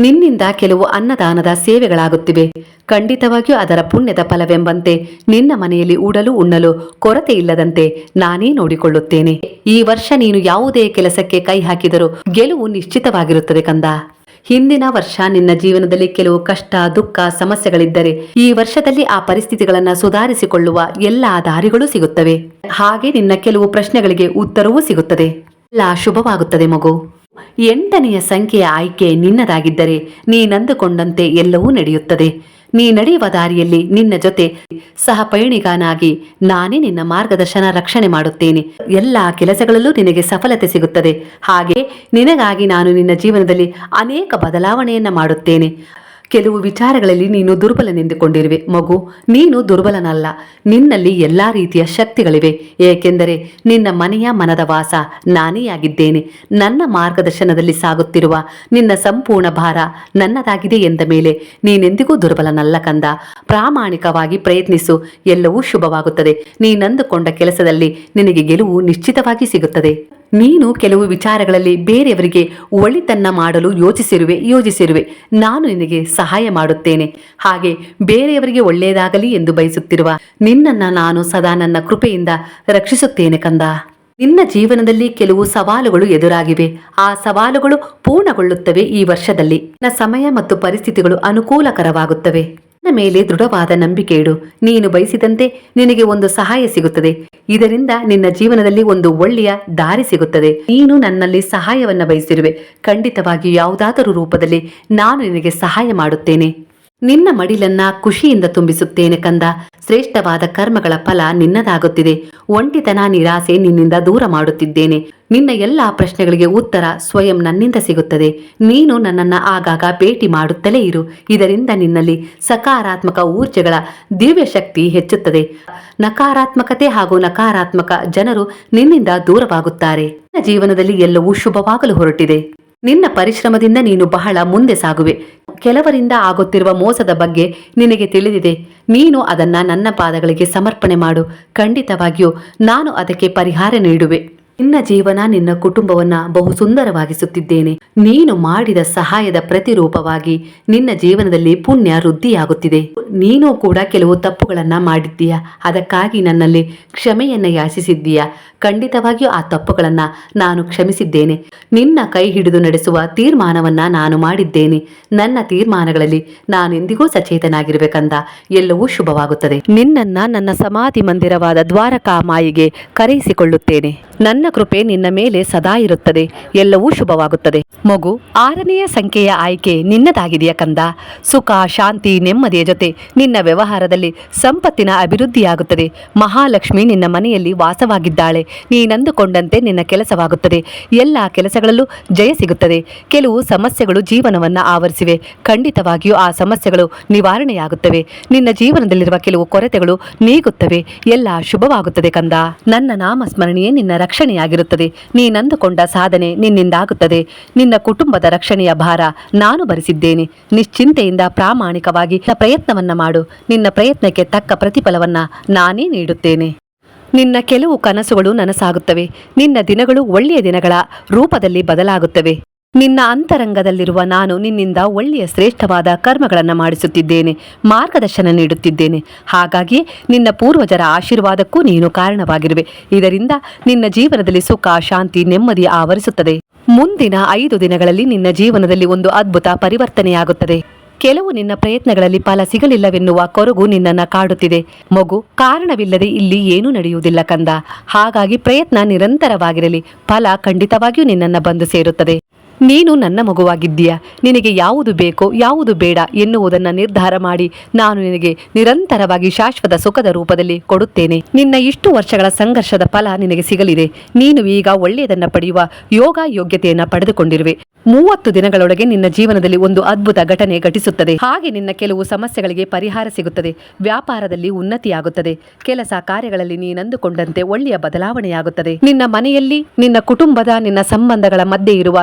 ನಿನ್ನಿಂದ ಕೆಲವು ಅನ್ನದಾನದ ಸೇವೆಗಳಾಗುತ್ತಿವೆ. ಖಂಡಿತವಾಗಿಯೂ ಅದರ ಪುಣ್ಯದ ಫಲವೆಂಬಂತೆ ನಿನ್ನ ಮನೆಯಲ್ಲಿ ಉಡಲು ಉಣ್ಣಲು ಕೊರತೆ ಇಲ್ಲದಂತೆ ನಾನೇ ನೋಡಿಕೊಳ್ಳುತ್ತೇನೆ. ಈ ವರ್ಷ ನೀನು ಯಾವುದೇ ಕೆಲಸಕ್ಕೆ ಕೈ ಹಾಕಿದರೂ ಗೆಲುವು ನಿಶ್ಚಿತವಾಗಿರುತ್ತದೆ ಕಂದ. ಹಿಂದಿನ ವರ್ಷ ನಿನ್ನ ಜೀವನದಲ್ಲಿ ಕೆಲವು ಕಷ್ಟ, ದುಃಖ, ಸಮಸ್ಯೆಗಳಿದ್ದರೆ ಈ ವರ್ಷದಲ್ಲಿ ಆ ಪರಿಸ್ಥಿತಿಗಳನ್ನು ಸುಧಾರಿಸಿಕೊಳ್ಳುವ ಎಲ್ಲಾ ದಾರಿಗಳು ಸಿಗುತ್ತವೆ. ಹಾಗೆ ನಿನ್ನ ಕೆಲವು ಪ್ರಶ್ನೆಗಳಿಗೆ ಉತ್ತರವೂ ಸಿಗುತ್ತದೆ. ಎಲ್ಲ ಶುಭವಾಗುತ್ತದೆ ಮಗು. ಎಂಟನೆಯ ಸಂಖ್ಯೆಯ ಆಯ್ಕೆ ನಿನ್ನದಾಗಿದ್ದರೆ ನೀನಂದುಕೊಂಡಂತೆ ಎಲ್ಲವೂ ನಡೆಯುತ್ತದೆ. ನೀ ನಡೆಯುವ ದಾರಿಯಲ್ಲಿ ನಿನ್ನ ಜೊತೆ ಸಹ ಪಯಣಿಗಾನಾಗಿ ನಾನೇ ನಿನ್ನ ಮಾರ್ಗದರ್ಶನ, ರಕ್ಷಣೆ ಮಾಡುತ್ತೇನೆ. ಎಲ್ಲ ಕೆಲಸಗಳಲ್ಲೂ ನಿನಗೆ ಸಫಲತೆ ಸಿಗುತ್ತದೆ. ಹಾಗೆ ನಿನಗಾಗಿ ನಾನು ನಿನ್ನ ಜೀವನದಲ್ಲಿ ಅನೇಕ ಬದಲಾವಣೆಯನ್ನ ಮಾಡುತ್ತೇನೆ. ಕೆಲವು ವಿಚಾರಗಳಲ್ಲಿ ನೀನು ದುರ್ಬಲನೆಂದುಕೊಂಡಿರುವೆ ಮಗು, ನೀನು ದುರ್ಬಲನಲ್ಲ. ನಿನ್ನಲ್ಲಿ ಎಲ್ಲಾ ರೀತಿಯ ಶಕ್ತಿಗಳಿವೆ. ಏಕೆಂದರೆ ನಿನ್ನ ಮನೆಯ ಮನದ ವಾಸ ನಾನೇ ಆಗಿದ್ದೇನೆ. ನನ್ನ ಮಾರ್ಗದರ್ಶನದಲ್ಲಿ ಸಾಗುತ್ತಿರುವ ನಿನ್ನ ಸಂಪೂರ್ಣ ಭಾರ ನನ್ನದಾಗಿದೆ ಎಂದ ಮೇಲೆ ನೀನೆಂದಿಗೂ ದುರ್ಬಲನಲ್ಲ ಕಂದ. ಪ್ರಾಮಾಣಿಕವಾಗಿ ಪ್ರಯತ್ನಿಸು. ಎಲ್ಲವೂ ಶುಭವಾಗುತ್ತದೆ. ನೀನಂದುಕೊಂಡ ಕೆಲಸದಲ್ಲಿ ನಿನಗೆ ಗೆಲುವು ನಿಶ್ಚಿತವಾಗಿ ಸಿಗುತ್ತದೆ. ನೀನು ಕೆಲವು ವಿಚಾರಗಳಲ್ಲಿ ಬೇರೆಯವರಿಗೆ ಒಳಿತನ್ನ ಮಾಡಲು ಯೋಚಿಸಿರುವೆ ಯೋಜಿಸಿರುವೆ ನಾನು ನಿನಗೆ ಸಹಾಯ ಮಾಡುತ್ತೇನೆ. ಹಾಗೆ ಬೇರೆಯವರಿಗೆ ಒಳ್ಳೆಯದಾಗಲಿ ಎಂದು ಬಯಸುತ್ತಿರುವ ನಿನ್ನನ್ನ ನಾನು ಸದಾ ನನ್ನ ಕೃಪೆಯಿಂದ ರಕ್ಷಿಸುತ್ತೇನೆ ಕಂದ. ನಿನ್ನ ಜೀವನದಲ್ಲಿ ಕೆಲವು ಸವಾಲುಗಳು ಎದುರಾಗಿವೆ. ಆ ಸವಾಲುಗಳು ಪೂರ್ಣಗೊಳ್ಳುತ್ತವೆ ಈ ವರ್ಷದಲ್ಲಿ. ನನ್ನ ಸಮಯ ಮತ್ತು ಪರಿಸ್ಥಿತಿಗಳು ಅನುಕೂಲಕರವಾಗುತ್ತವೆ. ನನ್ನ ಮೇಲೆ ದೃಢವಾದ ನಂಬಿಕೆ ಇಡು. ನೀನು ಬಯಸಿದಂತೆ ನಿನಗೆ ಒಂದು ಸಹಾಯ ಸಿಗುತ್ತದೆ. ಇದರಿಂದ ನಿನ್ನ ಜೀವನದಲ್ಲಿ ಒಂದು ಒಳ್ಳೆಯ ದಾರಿ ಸಿಗುತ್ತದೆ. ನೀನು ನನ್ನಲ್ಲಿ ಸಹಾಯವನ್ನ ಬಯಸಿರುವೆ. ಖಂಡಿತವಾಗಿ ಯಾವುದಾದರೂ ರೂಪದಲ್ಲಿ ನಾನು ನಿನಗೆ ಸಹಾಯ ಮಾಡುತ್ತೇನೆ. ನಿನ್ನ ಮಡಿಲನ್ನ ಖುಷಿಯಿಂದ ತುಂಬಿಸುತ್ತೇನೆ ಕಂದ. ಶ್ರೇಷ್ಠವಾದ ಕರ್ಮಗಳ ಫಲ ನಿನ್ನದಾಗುತ್ತಿದೆ. ಒಂಟಿತನ ನಿರಾಸೆ ನಿನ್ನಿಂದ ದೂರ ಮಾಡುತ್ತಿದ್ದೇನೆ. ನಿನ್ನ ಎಲ್ಲಾ ಪ್ರಶ್ನೆಗಳಿಗೆ ಉತ್ತರ ಸ್ವಯಂ ನನ್ನಿಂದ ಸಿಗುತ್ತದೆ. ನೀನು ನನ್ನನ್ನ ಆಗಾಗ ಭೇಟಿ ಮಾಡುತ್ತಲೇ ಇರು. ಇದರಿಂದ ನಿನ್ನಲ್ಲಿ ಸಕಾರಾತ್ಮಕ ಊರ್ಜೆಗಳ ದಿವ್ಯ ಶಕ್ತಿ ಹೆಚ್ಚುತ್ತದೆ. ನಕಾರಾತ್ಮಕತೆ ಹಾಗೂ ನಕಾರಾತ್ಮಕ ಜನರು ನಿನ್ನಿಂದ ದೂರವಾಗುತ್ತಾರೆ. ನಿನ್ನ ಜೀವನದಲ್ಲಿ ಎಲ್ಲವೂ ಶುಭವಾಗಲು ಹೊರಟಿದೆ. ನಿನ್ನ ಪರಿಶ್ರಮದಿಂದ ನೀನು ಬಹಳ ಮುಂದೆ ಸಾಗುವೆ. ಕೆಲವರಿಂದ ಆಗುತ್ತಿರುವ ಮೋಸದ ಬಗ್ಗೆ ನಿನಗೆ ತಿಳಿದಿದೆ. ನೀನು ಅದನ್ನ ನನ್ನ ಪಾದಗಳಿಗೆ ಸಮರ್ಪಣೆ ಮಾಡು. ಖಂಡಿತವಾಗಿಯೂ ನಾನು ಅದಕ್ಕೆ ಪರಿಹಾರ ನೀಡುವೆ. ನಿನ್ನ ಜೀವನ, ನಿನ್ನ ಕುಟುಂಬವನ್ನ ಬಹು ಸುಂದರವಾಗಿಸುತ್ತಿದ್ದೇನೆ ನೀನು ಮಾಡಿದ ಸಹಾಯದ ಪ್ರತಿರೂಪವಾಗಿ ನಿನ್ನ ಜೀವನದಲ್ಲಿ ಪುಣ್ಯ ವೃದ್ಧಿಯಾಗುತ್ತಿದೆ. ನೀನು ಕೂಡ ಕೆಲವು ತಪ್ಪುಗಳನ್ನ ಮಾಡಿದ್ದೀಯ? ಅದಕ್ಕಾಗಿ ನನ್ನಲ್ಲಿ ಕ್ಷಮೆಯನ್ನ ಯಾಚಿಸಿದ್ದೀಯ? ಖಂಡಿತವಾಗಿಯೂ ಆ ತಪ್ಪುಗಳನ್ನ ನಾನು ಕ್ಷಮಿಸಿದ್ದೇನೆ. ನಿನ್ನ ಕೈ ಹಿಡಿದು ನಡೆಸುವ ತೀರ್ಮಾನವನ್ನ ನಾನು ಮಾಡಿದ್ದೇನೆ. ನನ್ನ ತೀರ್ಮಾನಗಳಲ್ಲಿ ನಾನೆಂದಿಗೂ ಸಚೇತನಾಗಿರಬೇಕಂದ. ಎಲ್ಲವೂ ಶುಭವಾಗುತ್ತದೆ. ನಿನ್ನನ್ನ ನನ್ನ ಸಮಾಧಿ ಮಂದಿರವಾದ ದ್ವಾರಕಾ ಮಾಯಿಗೆ ಕರೆಯಿಸಿಕೊಳ್ಳುತ್ತೇನೆ. ನನ್ನ ಕೃಪೆ ನಿನ್ನ ಮೇಲೆ ಸದಾ ಇರುತ್ತದೆ. ಎಲ್ಲವೂ ಶುಭವಾಗುತ್ತದೆ. ಮಗು, ಆರನೆಯ ಸಂಖ್ಯೆಯ ಆಯ್ಕೆ ನಿನ್ನದಾಗಿದೆಯಾ ಕಂದ? ಸುಖ, ಶಾಂತಿ, ನೆಮ್ಮದಿಯ ಜೊತೆ ನಿನ್ನ ವ್ಯವಹಾರದಲ್ಲಿ ಸಂಪತ್ತಿನ ಅಭಿವೃದ್ಧಿಯಾಗುತ್ತದೆ. ಮಹಾಲಕ್ಷ್ಮಿ ನಿನ್ನ ಮನೆಯಲ್ಲಿ ವಾಸವಾಗಿದ್ದಾಳೆ. ನೀನಂದುಕೊಂಡಂತೆ ನಿನ್ನ ಕೆಲಸವಾಗುತ್ತದೆ. ಎಲ್ಲ ಕೆಲಸಗಳಲ್ಲೂ ಜಯ ಸಿಗುತ್ತದೆ. ಕೆಲವು ಸಮಸ್ಯೆಗಳು ಜೀವನವನ್ನ ಆವರಿಸಿವೆ. ಖಂಡಿತವಾಗಿಯೂ ಆ ಸಮಸ್ಯೆಗಳು ನಿವಾರಣೆಯಾಗುತ್ತವೆ. ನಿನ್ನ ಜೀವನದಲ್ಲಿರುವ ಕೆಲವು ಕೊರತೆಗಳು ನೀಗುತ್ತವೆ. ಎಲ್ಲ ಶುಭವಾಗುತ್ತದೆ ಕಂದ. ನನ್ನ ನಾಮಸ್ಮರಣೆಯೇ ನಿನ್ನ ರಕ್ಷಣೆಯಾಗಿರುತ್ತದೆ. ನೀನಂದುಕೊಂಡ ಸಾಧನೆ ನಿನ್ನಿಂದಾಗುತ್ತದೆ. ನಿನ್ನ ಕುಟುಂಬದ ರಕ್ಷಣೆಯ ಭಾರ ನಾನು ಭರಿಸಿದ್ದೇನೆ. ನಿಶ್ಚಿಂತೆಯಿಂದ ಪ್ರಾಮಾಣಿಕವಾಗಿ ಪ್ರಯತ್ನವನ್ನ ಮಾಡು. ನಿನ್ನ ಪ್ರಯತ್ನಕ್ಕೆ ತಕ್ಕ ಪ್ರತಿಫಲವನ್ನ ನಾನೇ ನೀಡುತ್ತೇನೆ. ನಿನ್ನ ಕೆಲವು ಕನಸುಗಳು ನನಸಾಗುತ್ತವೆ. ನಿನ್ನ ದಿನಗಳು ಒಳ್ಳೆಯ ದಿನಗಳ ರೂಪದಲ್ಲಿ ಬದಲಾಗುತ್ತವೆ. ನಿನ್ನ ಅಂತರಂಗದಲ್ಲಿರುವ ನಾನು ನಿನ್ನಿಂದ ಒಳ್ಳೆಯ ಶ್ರೇಷ್ಠವಾದ ಕರ್ಮಗಳನ್ನು ಮಾಡಿಸುತ್ತಿದ್ದೇನೆ, ಮಾರ್ಗದರ್ಶನ ನೀಡುತ್ತಿದ್ದೇನೆ. ಹಾಗಾಗಿ ನಿನ್ನ ಪೂರ್ವಜರ ಆಶೀರ್ವಾದಕ್ಕೂ ನೀನು ಕಾರಣವಾಗಿರುವೆ. ಇದರಿಂದ ನಿನ್ನ ಜೀವನದಲ್ಲಿ ಸುಖ, ಶಾಂತಿ, ನೆಮ್ಮದಿ ಆವರಿಸುತ್ತದೆ. ಮುಂದಿನ ಐದು ದಿನಗಳಲ್ಲಿ ನಿನ್ನ ಜೀವನದಲ್ಲಿ ಒಂದು ಅದ್ಭುತ ಪರಿವರ್ತನೆಯಾಗುತ್ತದೆ. ಕೆಲವು ನಿನ್ನ ಪ್ರಯತ್ನಗಳಲ್ಲಿ ಫಲ ಸಿಗಲಿಲ್ಲವೆನ್ನುವ ಕೊರಗು ನಿನ್ನನ್ನು ಕಾಡುತ್ತಿದೆ. ಮಗು, ಕಾರಣವಿಲ್ಲದೆ ಇಲ್ಲಿ ಏನೂ ನಡೆಯುವುದಿಲ್ಲ ಕಂದ. ಹಾಗಾಗಿ ಪ್ರಯತ್ನ ನಿರಂತರವಾಗಿರಲಿ. ಫಲ ಖಂಡಿತವಾಗಿಯೂ ನಿನ್ನನ್ನು ಬಂದು ಸೇರುತ್ತದೆ. ನೀನು ನನ್ನ ಮಗುವಾಗಿದ್ದೀಯ? ನಿನಗೆ ಯಾವುದು ಬೇಕೋ, ಯಾವುದು ಬೇಡ ಎನ್ನುವುದನ್ನು ನಿರ್ಧಾರ ಮಾಡಿ ನಾನು ನಿನಗೆ ನಿರಂತರವಾಗಿ ಶಾಶ್ವತ ಸುಖದ ರೂಪದಲ್ಲಿ ಕೊಡುತ್ತೇನೆ. ನಿನ್ನ ಇಷ್ಟು ವರ್ಷಗಳ ಸಂಘರ್ಷದ ಫಲ ನಿನಗೆ ಸಿಗಲಿದೆ. ನೀನು ಈಗ ಒಳ್ಳೆಯದನ್ನು ಪಡೆಯುವ ಯೋಗ ಯೋಗ್ಯತೆಯನ್ನು ಪಡೆದುಕೊಂಡಿರುವೆ. ಮೂವತ್ತು ದಿನಗಳೊಳಗೆ ನಿನ್ನ ಜೀವನದಲ್ಲಿ ಒಂದು ಅದ್ಭುತ ಘಟನೆ ಘಟಿಸುತ್ತದೆ. ಹಾಗೆ ನಿನ್ನ ಕೆಲವು ಸಮಸ್ಯೆಗಳಿಗೆ ಪರಿಹಾರ ಸಿಗುತ್ತದೆ. ವ್ಯಾಪಾರದಲ್ಲಿ ಉನ್ನತಿಯಾಗುತ್ತದೆ. ಕೆಲಸ ಕಾರ್ಯಗಳಲ್ಲಿ ನೀನಂದುಕೊಂಡಂತೆ ಒಳ್ಳೆಯ ಬದಲಾವಣೆಯಾಗುತ್ತದೆ. ನಿನ್ನ ಮನೆಯಲ್ಲಿ, ನಿನ್ನ ಕುಟುಂಬದ, ನಿನ್ನ ಸಂಬಂಧಗಳ ಮಧ್ಯೆ ಇರುವ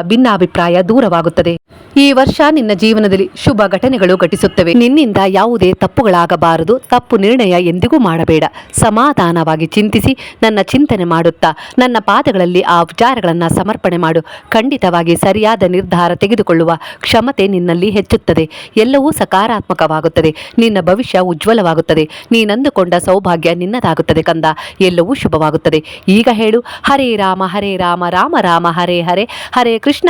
ಭಿನ್ನಾಭಿಪ್ರಾಯ ದೂರವಾಗುತ್ತದೆ. ಈ ವರ್ಷ ನಿನ್ನ ಜೀವನದಲ್ಲಿ ಶುಭ ಘಟನೆಗಳು ಘಟಿಸುತ್ತವೆ. ನಿನ್ನಿಂದ ಯಾವುದೇ ತಪ್ಪುಗಳಾಗಬಾರದು. ತಪ್ಪು ನಿರ್ಣಯ ಎಂದಿಗೂ ಮಾಡಬೇಡ. ಸಮಾಧಾನವಾಗಿ ಚಿಂತಿಸಿ ನನ್ನ ಚಿಂತನೆ ಮಾಡುತ್ತಾ, ನನ್ನ ಪಾದಗಳಲ್ಲಿ ಆ ವಿಚಾರಗಳನ್ನು ಸಮರ್ಪಣೆ ಮಾಡು. ಖಂಡಿತವಾಗಿ ಸರಿಯಾದ ನಿರ್ಧಾರ ತೆಗೆದುಕೊಳ್ಳುವ ಕ್ಷಮತೆ ನಿನ್ನಲ್ಲಿ ಹೆಚ್ಚುತ್ತದೆ. ಎಲ್ಲವೂ ಸಕಾರಾತ್ಮಕವಾಗುತ್ತದೆ. ನಿನ್ನ ಭವಿಷ್ಯ ಉಜ್ವಲವಾಗುತ್ತದೆ. ನೀನಂದುಕೊಂಡ ಸೌಭಾಗ್ಯ ನಿನ್ನದಾಗುತ್ತದೆ ಕಂದ. ಎಲ್ಲವೂ ಶುಭವಾಗುತ್ತದೆ. ಈಗ ಹೇಳು, ಹರೇ ರಾಮ ಹರೇ ರಾಮ ರಾಮ ರಾಮ, ಹರೇ ಹರೇ. ಹರೇ ಕೃಷ್ಣ